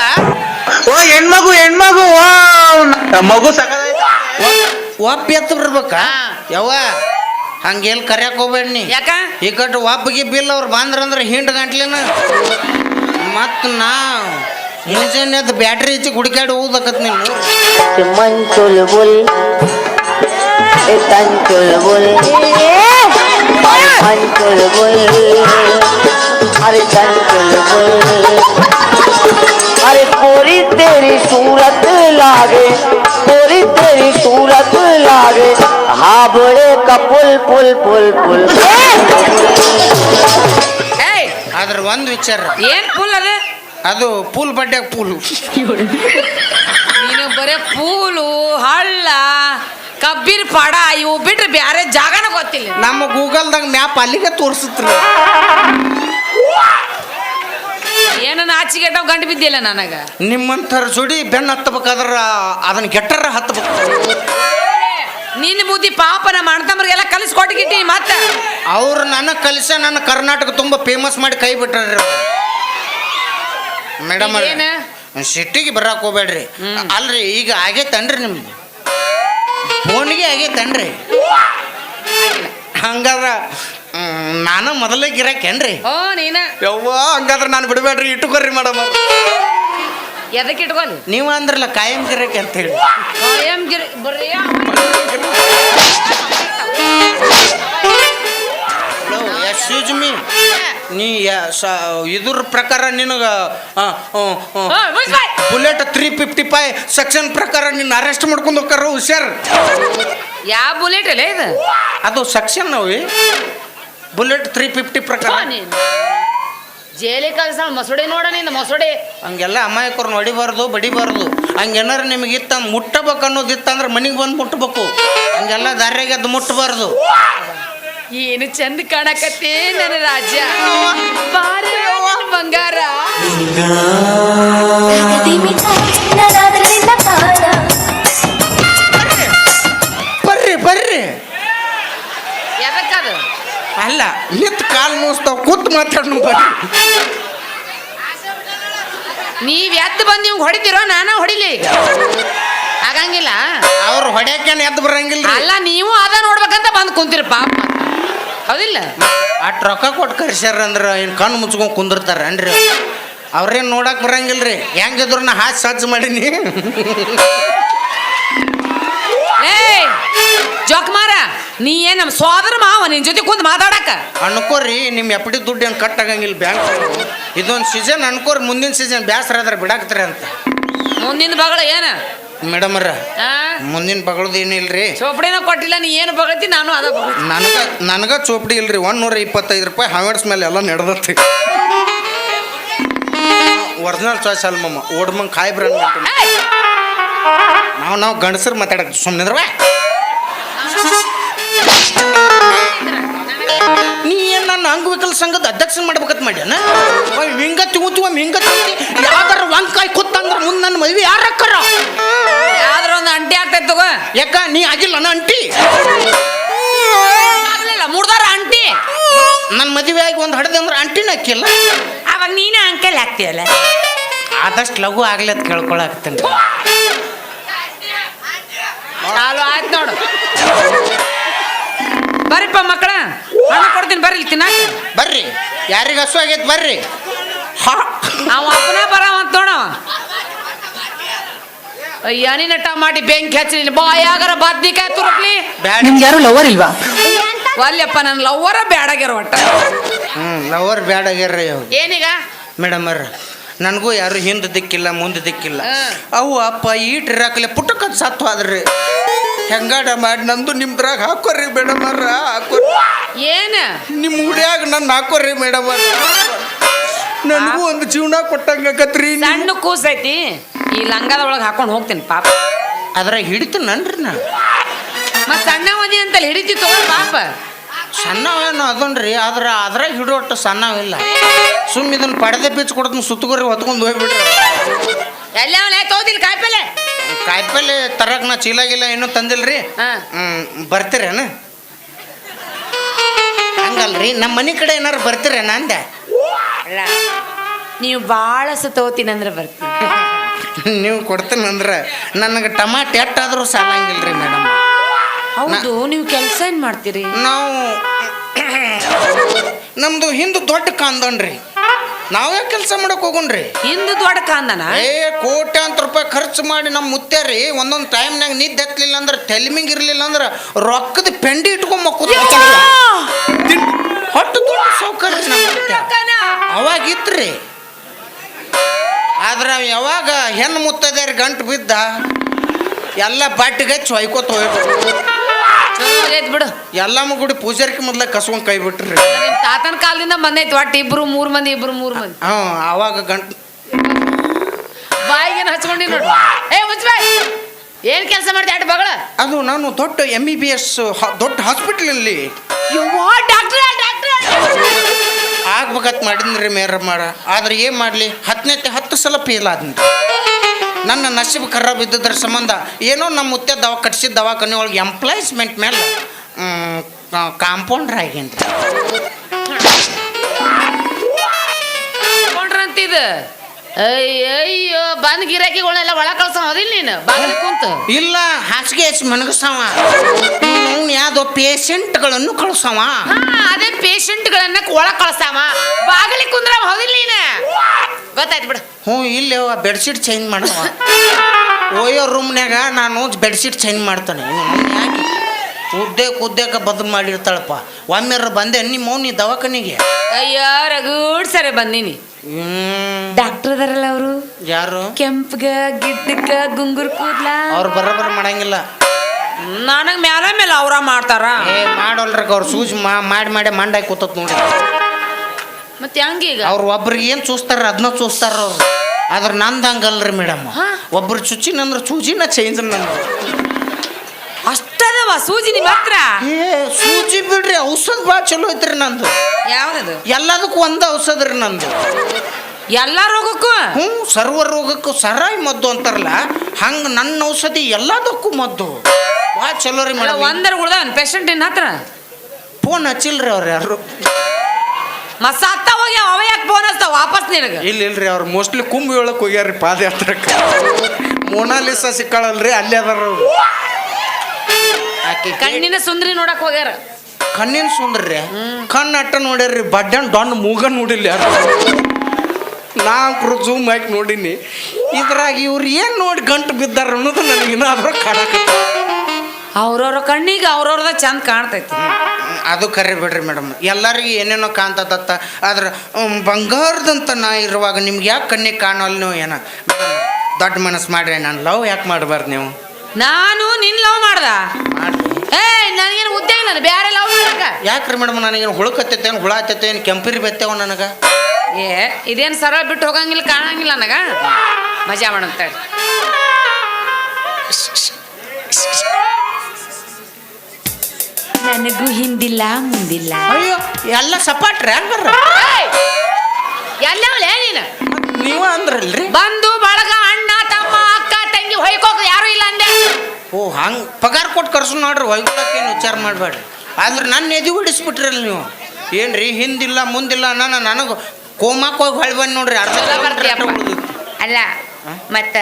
ಓ ಹೆಣ್ಮಗು ಹೆಣ್ಮಗು ಓ ನ- ಮಗು ಸಕಲೈತೆ ಒಬ್ಬ ಎದ್ದು ಬರ್ಬೇಕಾ? ಯಾವ ಎಲ್ಲಿ ಕರ್ಯಾಕ್ ಹೋಗ್ಬೇಡ ನೀ ಯಾಕ? ಈ ಕಟ್ಟು ಒಬ್ಬಗೆ ಬಿಲ್ ಅವ್ರು ಬಂದ್ರಂದ್ರೆ ಹಿಂಡ್ ಗಂಟ್ಲೇನ ಮತ್ತು ನಾ ಮುಂಜಾನೆ ಅದು ಬ್ಯಾಟ್ರಿ ಹಚ್ಚಿ ಹುಡುಕಾಡಿ ಹೋಗ್ದಕತ್ ನೀನು Cuman culbul Ikan culbul Ikan culbul Ikan culbul अरे पूरी तेरी सूरत लागे पूरी तेरी सूरत लागे हाँ बड़े का पुल पुल पुल पुल ಏಯ್ ಅದ್ರ ಒಂದು ವಿಚಾರ ಏನ್ ಫುಲ್ ಅದು ಅದು ಪೂಲ್ ಬಡ್ಡ್ಯಾಗ ಪೂಲು. ನೀನು ಬರೇ ಪೂಲು ಹಳ್ಳ ಕಬ್ಬಿನ ಪಡ ಇವು ಬಿಟ್ರೆ ಬ್ಯಾರೆ ಜಾಗನ ಗೊತ್ತಿಲ್ಲ. ನಮ್ಮ ಗೂಗಲ್ದಾಗ ಮ್ಯಾಪ್ ಅಲ್ಲಿಗೆ ತೋರಿಸುತ್ತೆ ಏನನ್ನ ನಾಚಿಗೆಟ್ಟವ್ ಗಂಟು ಬಿದ್ದಿಲ್ಲ ನನಗ? ನಿಮ್ಮಂಥರ ಜೋಡಿ ಬೆನ್ನು ಹತ್ತಬೇಕಾದ್ರ ಅದನ್ನ ಗೆಟ್ಟರ ಹತ್ತಬೇಕು. ನಿನ್ನ ಬುದ್ಧಿ ಪಾಪ ನಮ್ಮ ಅಣ್ಣತಮ್ಮರಿಗೆಲ್ಲ ಕಲಿಸ್ಕೊಟ್ಟಿಗಿಟ್ಟಿ ಮತ್ತೆ. ಅವ್ರು ನನಗೆ ಕಲಿಸ ನನ್ನ ಕರ್ನಾಟಕ ತುಂಬ ಫೇಮಸ್ ಮಾಡಿ ಕೈ ಬಿಟ್ರಿ ಮೇಡಮ್ ಏನ? ಸಿಟ್ಟಿಗೆ ಬರಕ್ ಹೋಗ್ಬೇಡ್ರಿ. ಅಲ್ರಿ ಈಗ ಆಗೇತನ್ರಿ ನಿಮ್ದು. ಫೋನ್ಗೆ ಆಗೈತನ್ರಿ. ಹಂಗಾದ್ರ ಹ್ಮ್, ನಾನು ಮೊದಲೇ ಗಿರಾಕೇನ್ರಿ ಓ ನೀನ. ಯವ್ವ ಹಂಗಾದ್ರೆ ನಾನು ಬಿಡಬೇಡ್ರಿ ಇಟ್ಟುಕೊರ್ರಿ ಮೇಡಮ್ ಎದಕ್ಕೆ ಇಟ್ಕೊಂಡು? ನೀವು ಅಂದ್ರಲ್ಲ ಕಾಯಂ ಗಿರಾಕಿ ಅಂತ ಹೇಳಿ ಕಾಯಂ ಗಿರಿ ಬರ್ರಿ ಎಕ್ಸ್ಕ್ಯೂಸ್ ಮೀ ನೀ ಯಾ- ಸ- ಇದ್ರ ಪ್ರಕಾರ ನಿನಗೆ bullet three fifty five section ಪ್ರಕಾರ ನಿನ್ನ ಅರೆಸ್ಟ್ ಮಾಡ್ಕೊಂಡು ಹೋಗ್ತಾರ ಹುಷಾರ್. ಯಾವ ಬುಲೆಟ್ ಅಲ್ಲ ಇದು? ಅದು ಸೆಕ್ಷನ್ ಅವಿ ಬುಲೆಟ್ ತ್ರೀ ಫಿಫ್ಟಿ ಪ್ರಕಾರ. ಜೇಲಿ ಕಲ್ಸ ಮಸೂಡಿ ನೋಡ ನಿಂದ ಮಸೂಡಿ. ಹಂಗೆಲ್ಲ ಅಮಾಯಕರು ಹೊಡಿಬಾರ್ದು ಬಡಿಬಾರ್ದು. ಹಂಗೇನಾರ ನಿಮಗೆ ಇತ್ತ ಮುಟ್ಟಬೇಕು ಅನ್ನೋದಿತ್ತಂದ್ರೆ ಮನೆಗೆ ಬಂದು ಮುಟ್ಟಬೇಕು ಹಂಗೆಲ್ಲ ದಾರಿಯಾಗ ಅದು ಮುಟ್ಟಬಾರ್ದು ಏನು ಚಂದ ಕಾಣಕತ್ತೆ ನನ್ನ ರಾಜ್ಯ? ಬಾರೆ ಬಂಗಾರ. ಬರ್ರಿ ಬರ್ರಿ. ಎದಕ್ಕದು ಅಲ್ಲ ನಿತ್ ಕಾಲು ಮುಗಿಸ್ತಾವ ಕೂತ್ ಮಾತಾಡ್ನು ಬರ್ರಿ. ನೀವ್ ಎದ್ದು ಬಂದು ನಿಮ್ಗೆ ಹೊಡಿತೀರೋ ನಾನ ಹೊಡಿಲಿ. ಆಗಂಗಿಲ್ಲ. ಅವ್ರು ಹೊಡ್ಯಾಕೇನು ಎದ್ದು ಬರಂಗಿಲ್ಲ ಅಲ್ಲ ನೀವು ಅದ ನೋಡ್ಬೇಕಂತ ಬಂದು ಕುಂತೀರಿ ಪಾಪ. ಹೌದಿಲ್ಲ? ಅಟ್ ರೊಕ್ಕ ಕೊಟ್ಟು ಕರ್ಸ್ಯಾರ ಅಂದ್ರೆ ಏನು ಕಣ್ಣು ಮುಚ್ಕೊಂಡು ಕುಂದಿರ್ತಾರ ಅನ್ರಿ ಅವ್ರೇನು ನೋಡಕ್ ಬರಂಗಿಲ್ರಿ? ಹೆಂಗಿದ್ರು ನಾ ಹಾಸ್ ಸಜ್ಜು ಮಾಡೀನಿ? ಜೋಕ್ ಜೋಕ್ಮಾರ ನೀ ಏನ್ ನಮ್ಮ ಸೋದರ ಮಾವ ನಿನ್ ಜೊತೆ ಕುಂದ್ ಮಾತಾಡಕ? ಅನ್ಕೋರಿ ನಿಮ್ಮ ಎಪ್ಪಡಿ ದುಡ್ಡು ಏನು ಕಟ್ ಆಗಂಗಿಲ್ಲ ಬ್ಯಾಂಕ್ ಇದೊಂದು ಸೀಸನ್ ಅನ್ಕೋರಿ ಮುಂದಿನ ಸೀಸನ್ ಬ್ಯಾಸರ ಆದ್ರೆ ಬಿಡಾಕ್ತಾರೆ ಅಂತ. ಮುಂದಿನ ಬಗಳ ಏನ? ಮೇಡಮರ ಅರ ಮುಂದಿನ ಬಗಳದ ಏನಿಲ್ರಿ ಚೋಪಡಿನ ಕೊಟ್ಟಿಲ್ಲ ನೀ ಏನು ಬಗಳ್ತಿ ನಾನು ಅದ ನನಗ ನನಗ ಚೋಪಡಿ ಇಲ್ರಿ ಒಂದ್ ನೂರ ಇಪ್ಪತ್ತೈದು ರೂಪಾಯಿ ಹಾವೇಡ್ಸ್ ಮೇಲೆ ಎಲ್ಲ ನಡೆದತ್ತಿ ಒರಿಜಿನಲ್ ಚಾಯ್ಸ್ ಅಲ್ಮಮ್ಮ ಓಡ್ಮಂಗ್ ಕಾಯಿ ಬ್ರಾಂಡ್! ನಾವು ನಾವು ಗಂಡಸರು ಮಾತಾಡಕ್ ಸುಮ್ಮನಿದ್ರವ ನನ್ನ ಅಂಗವಿಕಲ ಸಂಘದ ಅಧ್ಯಕ್ಷ ಮಾಡ್ಬೇಕಂತ ಮಾಡ್ಯಾನ? ಹಿಂಗ ತಿಂಗುತ್ತೀವ ಹಿಂಗ ತಿಂತಿ ಯಾವ್ದಾರ ಒಂದ್ ಕಾಯಿ ಕೊತ್ತಂದ್ರ ಮುಂದೆ ನನ್ನ ಮದ್ವೆ ಯಾರ ಅಕ್ಕಾರ ಯಾವ್ದ್ರ ಒಂದು ಅಂಟಿ ಆಗ್ತೈತೆ ತಗೋ. ಯಾಕ ನೀ ಆಗಿಲ್ಲ ನನ್ನ ಅಂಟಿ? ಆಗ್ಲಿಲ್ಲ ಮುಡ್ದಾರ ಅಂಟಿ. ನನ್ನ ಮದುವೆ ಆಗಿ ಒಂದು ಹಡ್ದೆ ಅಂದ್ರೆ ಅಂಟಿನ ಹಾಕಿಲ್ಲ? ಅವಾಗ ನೀನೇ ಅಂಕಲ್ ಹಾಕ್ತಿಯಲ್ಲ ಆದಷ್ಟು ಲಘು ಆಗ್ಲಿ ಕೇಳ್ಕೊಳಕ್ತೀನಿ ಚಾಲು ಆಯ್ತು ನೋಡು. ಬರ್ರಿಪ್ಪ ಮಕ್ಕಳ. ಹಣ ಕೊಡ್ತೀನಿ ಬರ್ರಿ ಇಲ್ಲಿ ತಿನ್ನಾಕ. ಬರ್ರಿ. ಯಾರಿಗೆ ಹಸು ಆಗೈತೆ ಬರ್ರಿ. ಹಾ. ಅವ ಅಪ್ಪನ ಬರವ ಅಂತ ನೋಡವ ಅಯ್ಯ ನಿನ್ನ ಟಮಾಟಿ ಬೆಂಕಿ ಹಚ್ಚಿ ಬಾಯಾಗರ ಬದ್ನಿಕಾಯಿ ತುರುಕ್ಲಿ. ಬ್ಯಾಡ. ನಿಮ್ಗೆ ಯಾರು ಲವರ್ ಇಲ್ವಾ? ವಲ್ಯಪ್ಪ ನನ್ನ ಲವ್ವರ ಬ್ಯಾಡಾಗ್ಯಾರ ಒಟ್ಟ. ಹ್ಞೂ ಲವರ್ ಬ್ಯಾಡಾಗ್ಯಾರ್ರಿ ಏನೀಗ? ಮೇಡಮ್ ಅವ್ರ ನನಗೂ ಯಾರು ಹಿಂದೆ ದಿಕ್ಕಿಲ್ಲ ಮುಂದೆ ದಿಕ್ಕಿಲ್ಲ. ಅವು ಅಪ್ಪ ಈಟ್ ಇರಾಕಲೆ ಪುಟ್ಟಕ್ಕದ್ ಸತ್ತು ಆದ್ರಿ. ಹೆಂಗಾಡ ಮಾಡಿ ನಂದು ನಿಮ್ದ್ರಾಗ ಹಾಕೋರಿ ಮೇಡಮ್ ಅವ್ರ. ಹಾಕೋರಿ ಏನ? ನಿಮ್ಮ ಉಡ್ಯಾಗ ನನ್ನ ಹಾಕೋರಿ ಮೇಡಮ್ ಅವ್ರ. ನನಗೂ ಒಂದು ಜೀವನ ಕೊಟ್ಟಂಗಕತ್ರಿ ನನ್ನ ಕೂಸೈತಿ. ಈ ಲಂಗದ ಒಳಗೆ ಹಾಕೊಂಡು ಹೋಗ್ತೀನಿ ಪಾಪ. ಅದ್ರಾಗ ಹಿಡಿತೀನನ್ರಿ ನಾ ಮತ್ ಸಣ್ಣ ಮದಿ ಅಂತಲ್ಲಿ ಹಿಡಿತಿ ತಗೋ ಪಾಪ. ಸಣ್ಣವೇನು ಅದನ್ರಿ ಆದ್ರೆ ಅದ್ರಾಗ ಹಿಡೋಟ್ಟು ಸಣ್ಣವಿಲ್ಲ ಸುಮ್ಮ ಇದನ್ನ ಪಡೆದೇ ಬೀಚ್ ಕೊಡ್ತೀನಿ ಸುತ್ತಗೋರಿ ಹೊತ್ಕೊಂಡು ಹೋಗ್ಬಿಡ್ರಿ. ಎಲ್ಲ ತೋದಿಲ್ಲ ಕಾಯಿಪಲ್ಲೆ? ಕಾಯಿಪಲ್ಲೆ ತರಕ್ ನಾ ಚೀಲಾಗಿಲ್ಲ ಇನ್ನೂ ತಂದಿಲ್ರಿ? ಹಾ. ಹ್ಮ್ ಬರ್ತೀರೇನ? ಹಂಗಲ್ರಿ ನಮ್ಮ ಮನೆ ಕಡೆ ಏನಾರು ಬರ್ತೀರೇನ ಅಂದೆ? ಅಲ್ಲ ನೀವು ಭಾಳ ಸತೋತೀನಂದ್ರೆ ಬರ್ತೀನಿ. ನೀವು ಕೊಡ್ತೀನಂದ್ರೆ ನನಗೆ ಟಮಾಟ ಎಟ್ಟಾದ್ರೂ ಸಾಲಂಗಿಲ್ರಿ ಮೇಡಮ್. ಹೌದು ನೀವು ಕೆಲಸ ಏನು ಮಾಡ್ತೀರಿ? ನಾವು ನಮ್ಮದು ಹಿಂದೆ ದೊಡ್ಡ ಕಾಂದನ್ರಿ ನಾವೇ ಕೆಲಸ ಮಾಡಕ್ ಹೋಗುಣ್ರಿ? ಹಿಂದು ದೊಡ್ಡ ಕಾಂದನ? ಏ ಕೋಟ್ಯಾಂತರ ರೂಪಾಯಿ ಖರ್ಚು ಮಾಡಿ ನಮ್ಮ ಮುತ್ತೇರಿ ಒಂದೊಂದು ಟೈಮ್ನಾಗ ನಿದ್ದೆ ಎತ್ತಲಿಲ್ಲ ಅಂದ್ರೆ ಟೆಲಿಮಿಂಗ್ ಇರಲಿಲ್ಲ ಅಂದ್ರೆ ರೊಕ್ಕದ ಪೆಂಡಿ ಇಟ್ಕೊಂಡ್ ಮಕ್ಕಳು ಹೊಟ್ಟು ದೊಡ್ಡ ಸೌಕರ್ಯ. ಅವಾಗ ಇತ್ರಿ. ಆದ್ರೆ ಯಾವಾಗ ಹೆಣ್ಣು ಮುತ್ತದ್ಯಾರ ಗಂಟು ಬಿದ್ದ ಎಲ್ಲ ಬಟ್ಟಿಗೆ ಚೊಯ್ಕೋತ ಹೋಗ್ಬಿಟ್ಟು ಆಗೈತ್ ಬಿಡು. ಎಲ್ಲಮ್ಮ ಗುಡಿ ಪೂಜಾರಿಕೆ ಮೊದ್ಲ ಕಸ್ಕೊಂಡ್ ಕೈ ಬಿಟ್ರಿ. ನಿಮ್ ತಾತನ ಕಾಲದಿಂದ ಬಂದೈತಿ ಒಟ್ಟು ಇಬ್ರು ಮೂರ್ ಮಂದಿ ಇಬ್ರು ಮೂರ್ ಮಂದಿ. ಹ್ಞೂ ಅವಾಗ ಬಾಯಿಗೆ ಬಾಯಿಗೇನು ಹಚ್ಕೊಂಡಿ ನೋಡು. ಏ ಮುಚ್ಬಾಯ್ ಏನ್ ಕೆಲಸ ಮಾಡ್ತಿ ಅಟ್ ಬಗಳ? ಅದು ನಾನು ದೊಡ್ಡ ಎಂ ಬಿ ಬಿ ಎಸ್ ದೊಡ್ಡ ಹಾಸ್ಪಿಟ್ಲಲ್ಲಿ. ಯವ್ವಾ ಡಾಕ್ಟ್ರ ಡಾಕ್ಟ್ರ. ಆಗ್ಬೇಕತ್ ಮಾಡಿದ್ರಿ ಮೇರ. ಮಾಡ ಆದ್ರೆ ಏನ್ ಮಾಡ್ಲಿ? ಹತ್ತನೇ ಹತ್ತು ಸಲ ಫೇಲ್ ಆದ್ನಿ ನನ್ನ ನಸೀಬ್ ಖರಾಬ್ ಇದ್ದದ್ರ ಸಂಬಂಧ ಏನೋ ನಮ್ಮ ಮುತ್ತೆ ದವಾ ಕಟ್ಸಿದ ದವಾಖಾನೆ ಒಳಗೆ ಎಂಪ್ಲಾಯ್ಸ್ಮೆಂಟ್ ಮೇಲೆ ಕಾಂಪೌಂಡ್ರ್ ಆಗೇನ್ರಿ ಕೊಂಡ್ರಂತಿದ ಅಯ್ಯಯ್ಯೋ ಬಂದ್ ಗಿರಾಕಿಗಳನ್ನೆಲ್ಲ ಒಳ ಕಳ್ಸವ ಅದಿಲ್ಲ ನೀನು? ಬಾಗಿಲು ಕುಂತು? ಇಲ್ಲ ಹಾಸಿಗೆ ಹಚ್ಚಿ ಮನಗಸವ. ಯಾವುದೋ ಪೇಷಂಟ್ಗಳನ್ನು ಕಳ್ಸವ. ಅದೇ ಪೇಷಂಟ್ಗಳನ್ನ ಒಳ ಕಳ್ಸಾವ ಬಾಗಿಲಿ ಕುಂದ್ರ ಹೋದಿಲ್ಲ ನೀನು ಗೊತ್ತಾಯ್ತು ಬಿಡು ಹ್ಞೂ ಇಲ್ಲಿ ಬೆಡ್ಶೀಟ್ ಚೇಂಜ್ ಮಾಡವ ಓಯೋ ರೂಮ್ನ್ಯಾಗ ನಾನು ಬೆಡ್ಶೀಟ್ ಚೇಂಜ್ ಮಾಡ್ತಾನೆ. ಉದ್ದೇ ಕುದ್ದೇಕ ಬದಲು ಮಾಡಿರ್ತಾಳಪ್ಪ. ಒಮ್ಮೆರ ಬಂದೆ ನಿಮ್ಮ ನೀ ದವಾಖಾನಿಗೆ? ಅಯ್ಯೋ ರಗೂಡ್ ಸರಿ ಬಂದೀನಿ. ಹ್ಮ್. ಡಾಕ್ಟರ್ ಅದಾರಲ್ಲ ಅವರು? ಯಾರು? ಕೆಂಪ್ಗ ಗಿಡ್ಡಕ್ಕ ಗುಂಗುರ್ ಕೂದ್ಲ? ಅವ್ರು ಬರೋಬ್ಬರ ಮಾಡಂಗಿಲ್ಲ. ನನಗೆ ಮ್ಯಾಲ ಮೇಲೆ ಅವ್ರ ಮಾಡ್ತಾರ. ಏ ಮಾಡೋಲ್ರಕ್ಕ ಅವ್ರು ಸೂಜಿ ಮಾಡಿ ಮಾಡಿ ಮಂಡಾಗಿ ಕೂತತ್ ನೋಡಿ ಮತ್ತೆ ಈಗ? ಅವ್ರು ಒಬ್ರಿಗೆ ಏನು ಚೂಸ್ತಾರ ಅದನ್ನ ಚೂಸ್ತಾರ ಅವ್ರು. ಆದ್ರೆ ನಂದು ಹಂಗಲ್ರಿ ಮೇಡಮ್ ಒಬ್ರು ಚುಚ್ಚಿನಂದ್ರೆ ಚೂಜಿನ ಚೇಂಜ್ ನಂದು. ಅಷ್ಟದವ ಸೂಜಿ ನಿಮ್ಮ ಹತ್ರ? ಏ ಸೂಜಿ ಬಿಡ್ರಿ ಔಷಧ ಭಾಳ ಚಲೋ ಐತ್ರಿ ನಂದು. ಯಾವ್ದದು? ಎಲ್ಲದಕ್ಕೂ ಒಂದು ಔಷಧ ರೀ ನಂದು. ಎಲ್ಲ ರೋಗಕ್ಕೂ? ಹ್ಞೂ ಸರ್ವ ರೋಗಕ್ಕೂ ಸರಾಯಿ ಮದ್ದು ಅಂತಾರಲ್ಲ ಹಂಗೆ ನನ್ನ ಔಷಧಿ ಎಲ್ಲದಕ್ಕೂ ಮದ್ದು. ಭಾಳ ಚಲೋ ರೀ ಮೇಡಮ್ ಒಂದರ ಉಳ್ದ ಪೇಷಂಟ್ ಇನ್ ಹತ್ರ? ಫೋನ್ ಹಚ್ಚಿಲ್ರಿ ಅವ್ರು ಯಾರು. ಮತ್ ಸತ್ತ ಹೋಗಿ ಅವ ಯಾಕೆ ಫೋನ್ ಹಚ್ತಾವ? ವಾಪಸ್ ನಿನಗೆ. ಇಲ್ಲ ಇಲ್ರಿ ಅವ್ರು ಮೋಸ್ಟ್ಲಿ ಕುಂಭ ಹೇಳಕ್ ಹೋಗ್ಯಾರ್ರಿ ಪಾದಯಾತ್ರಕ್ಕೆ. ಮೋನಾಲಿಸ ಸಿಕ್ಕಾಳಲ್ರಿ ಅಲ್ಲೇ ಅದಾರ ಅವ್ರು. ಆಕೆ ಕಣ್ಣಿನ ಸುಂದರಿ ನೋಡಕ್ ಹೋಗ್ಯಾರ. ಕಣ್ಣಿನ ಸುಂದ್ರಿ? ಕಣ್ಣು ಅಟ್ಟ ನೋಡ್ಯಾರ್ರಿ ಬಡ್ಡನ್ ಡೊಣ್ಣ ಮೂಗ ನೋಡಿಲ್ಲ ಯಾರು. ನಾಲ್ಕು ಜೂಮ್ ಹಾಕಿ ನೋಡೀನಿ. ಇದ್ರಾಗ ಇವ್ರು ಏನು ನೋಡಿ ಗಂಟು ಬಿದ್ದಾರ ಅನ್ನೋದು ನನಗೆ ಇನ್ನಾದ್ರೂ ಕಾಣಕತ್ತ ಅವ್ರವ್ರ ಕಣ್ಣಿಗೆ ಅವ್ರವ್ರದ ಚಂದ ಕಾಣ್ತೈತಿ. ಅದು ಕರೆ ಬಿಡ್ರಿ ಮೇಡಮ್. ಎಲ್ಲರಿಗೂ ಏನೇನೋ ಕಾಣ್ತದತ್ತ. ಆದ್ರೆ ಬಂಗಾರದಂತ ನಾ ಇರುವಾಗ ನಿಮ್ಗೆ ಯಾಕೆ ಕಣ್ಣಿಗೆ ಕಾಣೋಲ್ಲ ನೀವು ಏನ ದೊಡ್ಡ ಮನಸ್ಸು ಮಾಡ್ರಿ ನಾನು ಲವ್ ಯಾಕೆ ಮಾಡಬಾರ್ದು ನೀವು? ನಾನು ನಿನ್ ಲವ್ ಮಾಡ್ದ? ಏ ನನಗೇನು ಉದ್ದೇ ಇಲ್ಲ ಬೇರೆ ಲವ್ ಮಾಡಕ. ಯಾಕ್ರಿ ಮೇಡಮ್ ನನಗೇನು ಹುಳುಕತ್ತೈತೆ ಏನು ಹುಳ ಹತ್ತೈತೆ ಏನು ಕೆಂಪಿರಿ ಬೆತ್ತೇವ ನನಗೆ? ಏ ಇದೇನು ಸರಳ ಬಿಟ್ಟು ಹೋಗಂಗಿಲ್ಲ ಕಾಣಂಗಿಲ್ಲ ನನಗ? ಮಜಾ ಮಾಡಂತ ನನಗೂ ಹಿಂದಿಲ್ಲ ಮುಂದಿಲ್ಲ. ಅಯ್ಯೋ ಎಲ್ಲ ಸಪಾಟ್ರಿ ಹಂಗಾರ ಎಲ್ಲವಲೇ ನೀನು? ನೀವ ಅಂದ್ರಲ್ರಿ? ಬಂದು ಬಳಗ ಅಣ್ಣ ತಮ್ಮ ಅಕ್ಕ ತಂಗಿ ಹೊಯ್ಕೋಕ್ ಯಾರು ಇಲ್ಲ ಅಂದೆ. ಓ ಹಂಗೆ ಪಗಾರ ಕೊಟ್ಟು ಕರ್ಸು ನೋಡ್ರಿ ಹೊಯ್ಕೊಳಕ್ಕೇನು ವಿಚಾರ ಮಾಡಬೇಡ್ರಿ. ಆದ್ರೆ ನನ್ನ ಎದಿ ಬಿಡಿಸ್ಬಿಟ್ರಲ್ಲ ನೀವು. ಏನ್ರಿ ಹಿಂದಿಲ್ಲ ಮುಂದಿಲ್ಲ ನಾನು ನನಗೆ ಕೋಮಾಕ್ ಹೋಗಿ ಹೊಳ್ ಬಂದು ನೋಡ್ರಿ ಅರ್ಧ. ಅಲ್ಲ ಮತ್ತ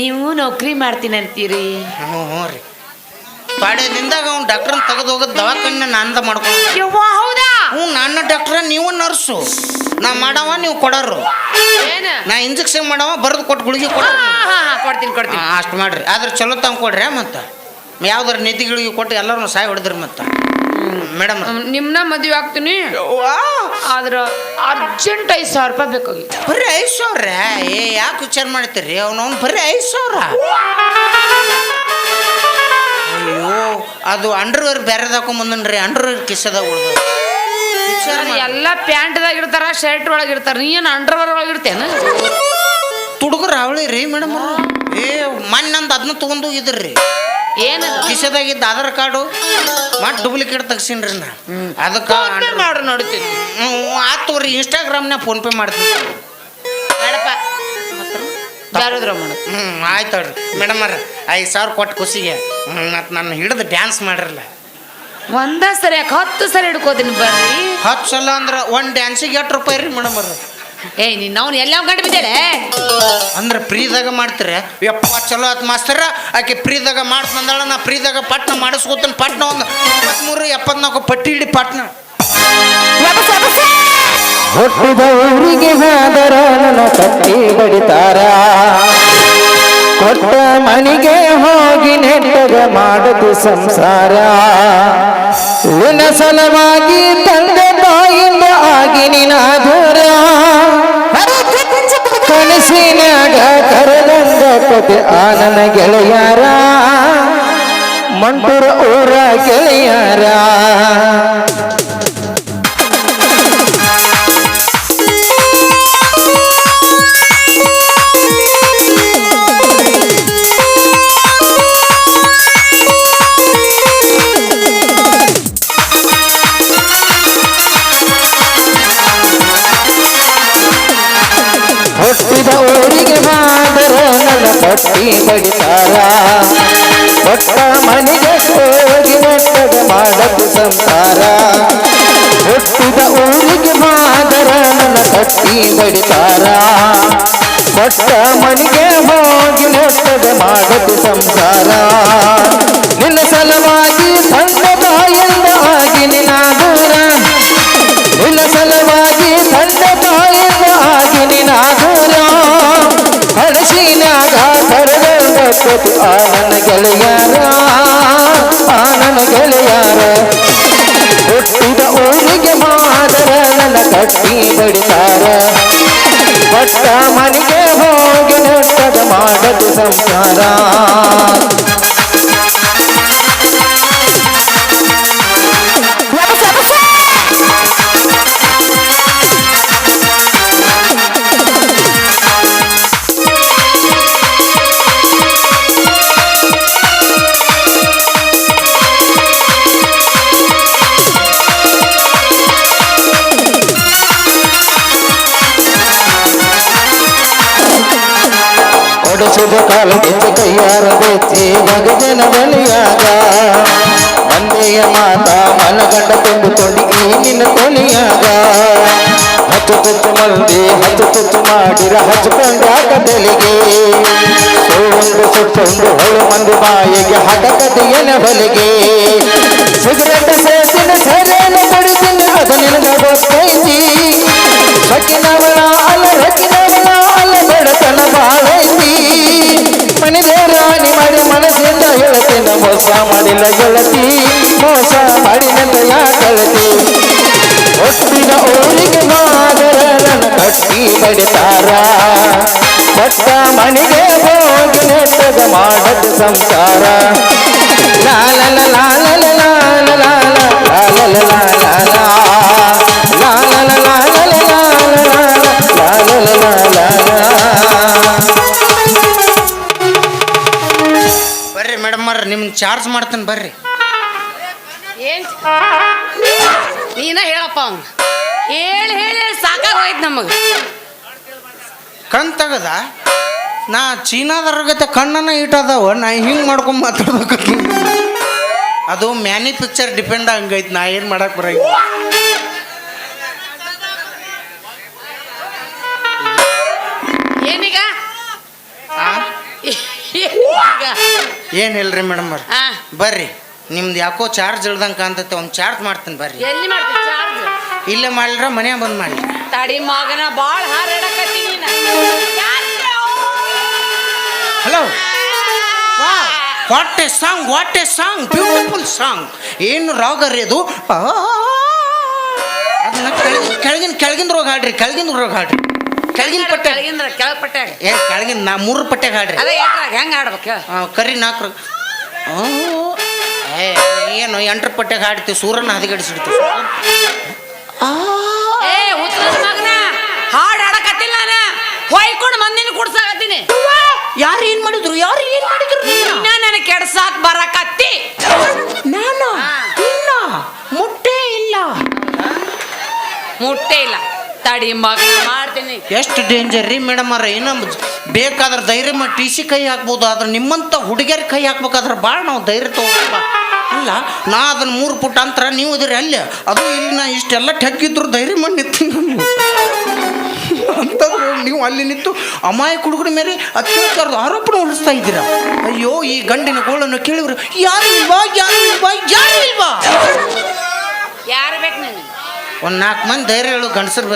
ನೀವು ನೌಕರಿ ಮಾಡ್ತೀನಿ ಅಂತೀರಿ ಹ್ಞೂ ಹ್ಞೂ ರೀ. ಪಾಡ್ಯದಿಂದಾಗ ಅವ್ನು ಡಾಕ್ಟ್ರನ್ನ ತೆಗೆದು ಹೋಗೋದು ದವಾಖಾನೆ ನಂದ ಮಾಡ್ಕೊಂಡು. ಯವ್ವಾ ಹೌದಾ? ಹ್ಞೂ ನನ್ನ ಡಾಕ್ಟ್ರ ನೀವು ನರ್ಸು ನಾ ಮಾಡವ ನೀವು ಕೊಡೋರು. ಏನು? ನಾ ಇಂಜೆಕ್ಷನ್ ಮಾಡವ ಬರೆದು ಕೊಟ್ಟು ಗುಳಿಗೆ ಕೊಡ ಹಾ ಹಾ ಹಾ ಕೊಡ್ತೀನಿ ಕೊಡ್ತೀನಿ. ಅಷ್ಟು ಮಾಡ್ರಿ. ಆದ್ರೆ ಚಲೋ ತಂದು ಕೊಡ್ರಿ ಮತ್ತೆ. ಯಾವ್ದಾರ ನಿಧಿಗಳಿಗೆ ಕೊಟ್ಟು ಎಲ್ಲರೂ ಸಾಯಿ ಹೊಡೆದ್ರಿ ಮತ್ತೆ. ಮೇಡಮ್ ನಿಮ್ಮನ್ನ ನಿಮ್ನ ಮದುವೆ ಆಗ್ತೀನಿ. ಆದ್ರೆ ಅರ್ಜೆಂಟ್ ಐದು ಸಾವಿರ ರೂಪಾಯಿ ಬೇಕಾಗಿತ್ತು. ಬರೀ ಐದು ಸಾವಿರ? ಏ ಯಾಕೆ ವಿಚಾರ ಮಾಡ್ತೀರಿ? ಅವ್ನವ್ನು ಬರೀ ಐದು ಸಾವಿರ. ಅಯ್ಯೋ ಅದು ಅಂಡರ್ವೇರ್ ಬೇರೆದು ಹಾಕೊಂಬಂದನ್ರಿ ಅಂಡರ್ವೇರ್ ಕಿಸದಾಗ ಉಳ್ದು ಎಲ್ಲ ಪ್ಯಾಂಟ್ದಾಗ ಇರ್ತಾರ ಶರ್ಟ್ ಒಳಗೆ ಇರ್ತಾರ ನೀ ಏನು ಅಂಡರ್ವೇರ್ ಒಳಗೆ ಇರ್ತೇನ ತುಡುಗರು ಅವಳಿ ರೀ ಮೇಡಮ್ ಏ ಮೊನ್ನೆ ನಂದು ಅದನ್ನ ತೊಗೊಂಡು ಹೋಗಿದ್ರಿ. ಏನು ಕಿಸದಾಗಿದ್ದ ಆಧಾರ್ ಕಾರ್ಡು. ಮತ್ತೆ ಡೂಪ್ಲಿಕೇಟ್ ತೆಗ್ಸೀನ್ರಿ ನಾ. ಅದಕ್ಕೆ ಮಾಡು ನೋಡ್ತೀನಿ. ಆತು ರೀ ಇನ್ಸ್ಟಾಗ್ರಾಮ್ನ ಫೋನ್ಪೇ ಮಾಡ್ತೀನಿ. ಮಾಡು ಹ್ಞೂ ಆಯ್ತು ಅವ್ರಿ ಮೇಡಮ್ ಅವ್ರ ಐದು ಸಾವಿರ ಕೊಟ್ಟು ಖುಷಿಗೆ ಮತ್ತು ನನ್ನ ಹಿಡಿದು ಡ್ಯಾನ್ಸ್ ಮಾಡಿರಲ್ಲ ಒಂದ ಸರಿ ಯಾಕೆ ಹತ್ತು ಸರಿ ಹಿಡ್ಕೋತೀನಿ ಬರ್ರಿ. ಹತ್ತು ಸಲ ಅಂದ್ರೆ ಒಂದು ಡ್ಯಾನ್ಸಿಗೆ ಎಷ್ಟು ರೂಪಾಯಿ ರೀ ಮೇಡಮ್ ಅವ್ರ? ಏಯ್ ನೀನು ಅವ್ನು ಎಲ್ಲ ಗಂಟು ಬಿದ್ದೇಳೆ? ಅಂದ್ರೆ ಫ್ರೀದಾಗ ಮಾಡ್ತೀರ? ಯಪ್ಪ ಚಲೋ ಆತ್ ಮಾಸ್ತರ. ಆಕೆ ಫ್ರೀದಾಗ ಮಾಡ್ತಂದಾಳ ನಾ ಫ್ರೀದಾಗ ಪಟ್ನ ಮಾಡಿಸ್ಕೊತಾನೆ. ಪಟ್ನ ಒಂದು ಇಪ್ಪತ್ತ್ಮೂರು ಎಪ್ಪತ್ನಾಲ್ಕು ಪಟ್ಟಿ ಹಿಡಿ ಪಟ್ನ. ಊರಿಗೆ ಹೋದರ ನನ್ನ ಕಟ್ಟಿ ಬಡಿತಾರ. ಕೊಟ್ಟ ಮನೆಗೆ ಹೋಗಿ ನೆಟ್ಟಗ ಮಾಡದು ಸಂಸಾರ. ನಿನ್ನ ಸಲವಾಗಿ ತಂದೆ ತಾಯಿಂದ ಆಗಿ ನಿನ ದೂರ. ಕನಸಿನಾಗ ಕರೆದಂದ ಕತೆ ಆ ನನ್ನ ಗೆಳೆಯರ. ಮಂಟೂರ ಊರ ಗೆಳೆಯರ. ಕಟ್ಟಿ ಬಡಿತಾರ ಕೊಟ್ಟ ಮನೆಗೆ ಹೋಗಿ ನೆಟ್ಟಗ ಮಾಡದು ಸಂಸಾರ. ಹುಟ್ಟಿದ ಊರಿಗೆ ಮಾದರ ನನ್ನ ಕಟ್ಟಿ ಬಡಿತಾರ ಕೊಟ್ಟ ಮನೆಗೆ ಹೋಗಿ ನೆಟ್ಟಗ ಮಾಡದು ಸಂಸಾರ. ನಿನ್ನ ಸಲವಾಗಿ ತಂದ ತಾಯಿಂದ ಆಗಿ ನಿನ್ನ ದೂರ ನಿನ್ನ ಸಲವಾಗಿ ತಂದೆ ಹಳಸಿನಾಗ ಕರೆದೊಂದು ಆ ನನ್ನ ಗೆಳೆಯರ ಆ ನನ್ನ ಗೆಳೆಯರ. ಹುಟ್ಟಿದ ಊರಿಗೆ ಮಾದರ ನನ್ನ ಕಟ್ಟಿ ಬಡಿತಾರ. ಪಟ್ಟ ಮನೆಗೆ ಹೋಗಿ ನೆಟ್ಟದ ಮಾಡದು ಸಂಸಾರ. ಕಾಲದಿಂದ ಕೈಯಾರ ಬೆಚ್ಚಿ ಜಗಜನ ಬಲಿಯಾಗ ತಂದೆಯ ಮಾತ ಮನಗಂಡ ತುಂಬಿಕೊಂಡು ಈ ನಿನ್ನ ತೊಲಿಯಾಗ ಹತ್ತು ತುತ್ತು ಮಂದಿ ಹತ್ತು ತುತ್ತು ಮಾಡಿರ ಹಚ್ಕೊಂಡಾಗ ಬೆಲಿಗೆ ಸೋಂದು ಸುತ್ತೊಂದು ಹೊಳು ಮಂದಿ ಬಾಯಿಗೆ ಹಡಕದಿಯನ ಬಲಿಗೆ ಸಿಗರೆಟ್ ಸೇತಿನ ಸರಿಯನ್ನು ಕುಡಿತೀನಿ ಅದು ನಿನಗ ಗೊತ್ತೈತಿ ಸಕಿನವಳ ಅಲ್ಲ ರಕಿನವಳ ಮಾಡಿಲ್ಲ ಗೆಳತಿ ಮೋಸ ಮಾಡಿನಂತ ಯಾಕಳತಿ ಒಟ್ಟಿನ ಊರಿಗೆ ಮಾದರ ಕಟ್ಟಿ ಬಡಿತಾರ ಕೊಟ್ಟ ಮನೆಗೆ ಹೋಗಿ ನೆಟ್ಟದ ಮಾಡದ ಸಂಸಾರ. ನಿಮ್ಗೆ ಚಾರ್ಜ್ ಮಾಡ್ತೇನೆ ಬರ್ರಿ. ಏನ್? ನೀನ ಹೇಳಪ್ಪ ಅವ್ನು. ಹೇಳಿ ಹೇಳಿ ಹೇಳಿ ಸಾಕಾಗ ಹೋಯ್ತು ನಮಗೆ. ಕಣ್ ತೆಗದ? ನಾ ಚೀನಾದವ್ರಗತೆ ಕಣ್ಣನ ಇಟ್ಟದವ ನಾ ಹಿಂಗೆ ಮಾಡ್ಕೊಂಡು ಮಾತಾಡ್ಬೇಕು ಅದು ಮ್ಯಾನಿ ಪಿಕ್ಚರ್ ಡಿಪೆಂಡ್ ಹಂಗೈತಿ ನಾ ಏನು ಮಾಡಕ್ಕೆ ಬರಂಗ ಏನಿಲ್ರಿ ಮೇಡಮ್ ಅವ್ರ? ಆ, ಬರ್ರಿ. ನಿಮ್ದು ಯಾಕೋ ಚಾರ್ಜ್ ಇಳ್ದಂಗೆ ಕಾಣ್ತೈತೆ ಒಂದು ಚಾರ್ಜ್ ಮಾಡ್ತೀನಿ ಬರ್ರಿ. ಎಲ್ಲಿ ಮಾಡ್ತಿ ಚಾರ್ಜ್ ಇಲ್ಲೇ ಮಾಡಿದ್ರ ಮನೆ ಬಂದ್ ಮಾಡಿ ತಡಿ ಮಗನ ಬಾಳ್ ಹಾರಾಡಕತ್ತಿ ನೀನ? Hello what a song what a song beautiful song ಏನು ರಾಗ ರೀ ಅದು? ಆ, ಅದನ್ನ ಕೆಳಗಿನ ಕೆಳಗಿನ ಕೆಳಗಿನ ರೋಗ ಹಾಡ್ರಿ ಕೆಳಗಿನ ರೋಗ ಹಾಡ್ರಿ. ಕೆಳಗಿನ ಪಟ್ಟೆ. ಕೆಳಗಿಂದ್ರ ಕೆಳಗ್ ಪಟ್ಟ್ಯಾಗ ಏ ಕೆಳಗಿನ ನಾ ಮೂರು ಪಟ್ಟೆಗೆ ಹಾಡ್ರಿ. ಅದೇ ಏಟ್ರಾಗ ಹೆಂಗ್ ಆಡ್ಬೇಕು ಕರಿ ನಾಲ್ಕು ಏ ಏನು ಎಂಟ್ರ ಪಟ್ಟೆಗೆ ಹಾಡ್ತೀವಿ ಸೂರನ್ನ ಆ. ಏ ಉತ್ತರ ಮಗನ ಹಾಡ್ ಆಡಕತ್ತಿಲ್ಲ ನಾನು. ಹೊಯ್ಕೊಂಡು ಮಂದಿನ ಕುಡ್ಸಾಕತ್ತೀನಿ. ಯಾರು ಏನು ಮಾಡಿದ್ರು ಯಾರು ಏನು ಮಾಡಿದ್ರು ಇನ್ನ ನನಗೆ ಕೆಡ್ಸಾಕ್ ಬರಕತ್ತಿ. ನಾನು? ಇಲ್ಲ ಮುಟ್ಟೆ ಇಲ್ಲ. ಮುಟ್ಟೆ ಇಲ್ಲ. ತಡಿ ಮಗ ಮಾಡ್ತೀನಿ. ಎಷ್ಟು ಡೇಂಜರ್ ರೀ ಮೇಡಮ್ ಅವ್ರ? ಏನೋ ಬೇಕಾದ್ರೆ ಧೈರ್ಯ ಮಾಡಿ ಟಿ ಸಿ ಕೈ ಹಾಕ್ಬೋದು ಆದ್ರೆ ನಿಮ್ಮಂಥ ಹುಡುಗಿಯರ ಕೈ ಹಾಕ್ಬೇಕಾದ್ರೆ ಭಾಳ ನಾವು ಧೈರ್ಯ ತಗೋಪ್ಪ ಅಲ್ಲ ನಾ ಅದನ್ನ ಮೂರು ಪುಟ್ಟ ಅಂತರ ನೀವು ಇದ್ರಿ ಅಲ್ಲೇ. ಅದು ಇಲ್ಲಿ ನಾ ಇಷ್ಟೆಲ್ಲ ಠಕ್ಕಿದ್ರು ಧೈರ್ಯ ಮಾಡಿ ನಿಂತೀನಿ ಅಂತಂದ್ರೆ ನೀವು ಅಲ್ಲಿ ನಿಂತು ಅಮಾಯಕ ಹುಡುಗರ ಮೇಲೆ ಅತ್ಯಾಚಾರದ ಆರೋಪಣ ಹೊರಿಸ್ತಾ ಇದ್ದೀರಾ? ಅಯ್ಯೋ ಈ ಗಂಡಿನ ಗೋಳನ್ನು ಕೇಳಿದ್ರು ಯಾರು ಇಲ್ವಾ? ಯಾರು ಇಲ್ವಾ? ಯಾರು ಇಲ್ವಾ? ಯಾರು ಬೇಕು ನೀನು ಒಂದು ನಾಲ್ಕು ಮಂದಿ ಧೈರ್ಯ ಹೇಳು ಗಂಡಸರು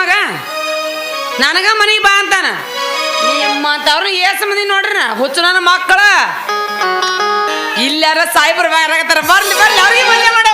ಮಗ. ನನಗ ಮನೆಗೆ ಬಾ ಅಂತಾನ. ನಿಮ್ಮಂತವ್ರು ಏಸ ಮಂದಿ ನೋಡ್ರಿ ಹುಚ್ಚು ನನ್ನ ಮಕ್ಕಳ. ಇಲ್ಲಾರ ಸಾಯಿಬ್ರು ಬಾರಾಗತ್ತಾರ ಬರ್ಲಿ ಬರ್ಲಿ, ಅವ್ರಿಗೆ ಮನೆ ಮಾಡ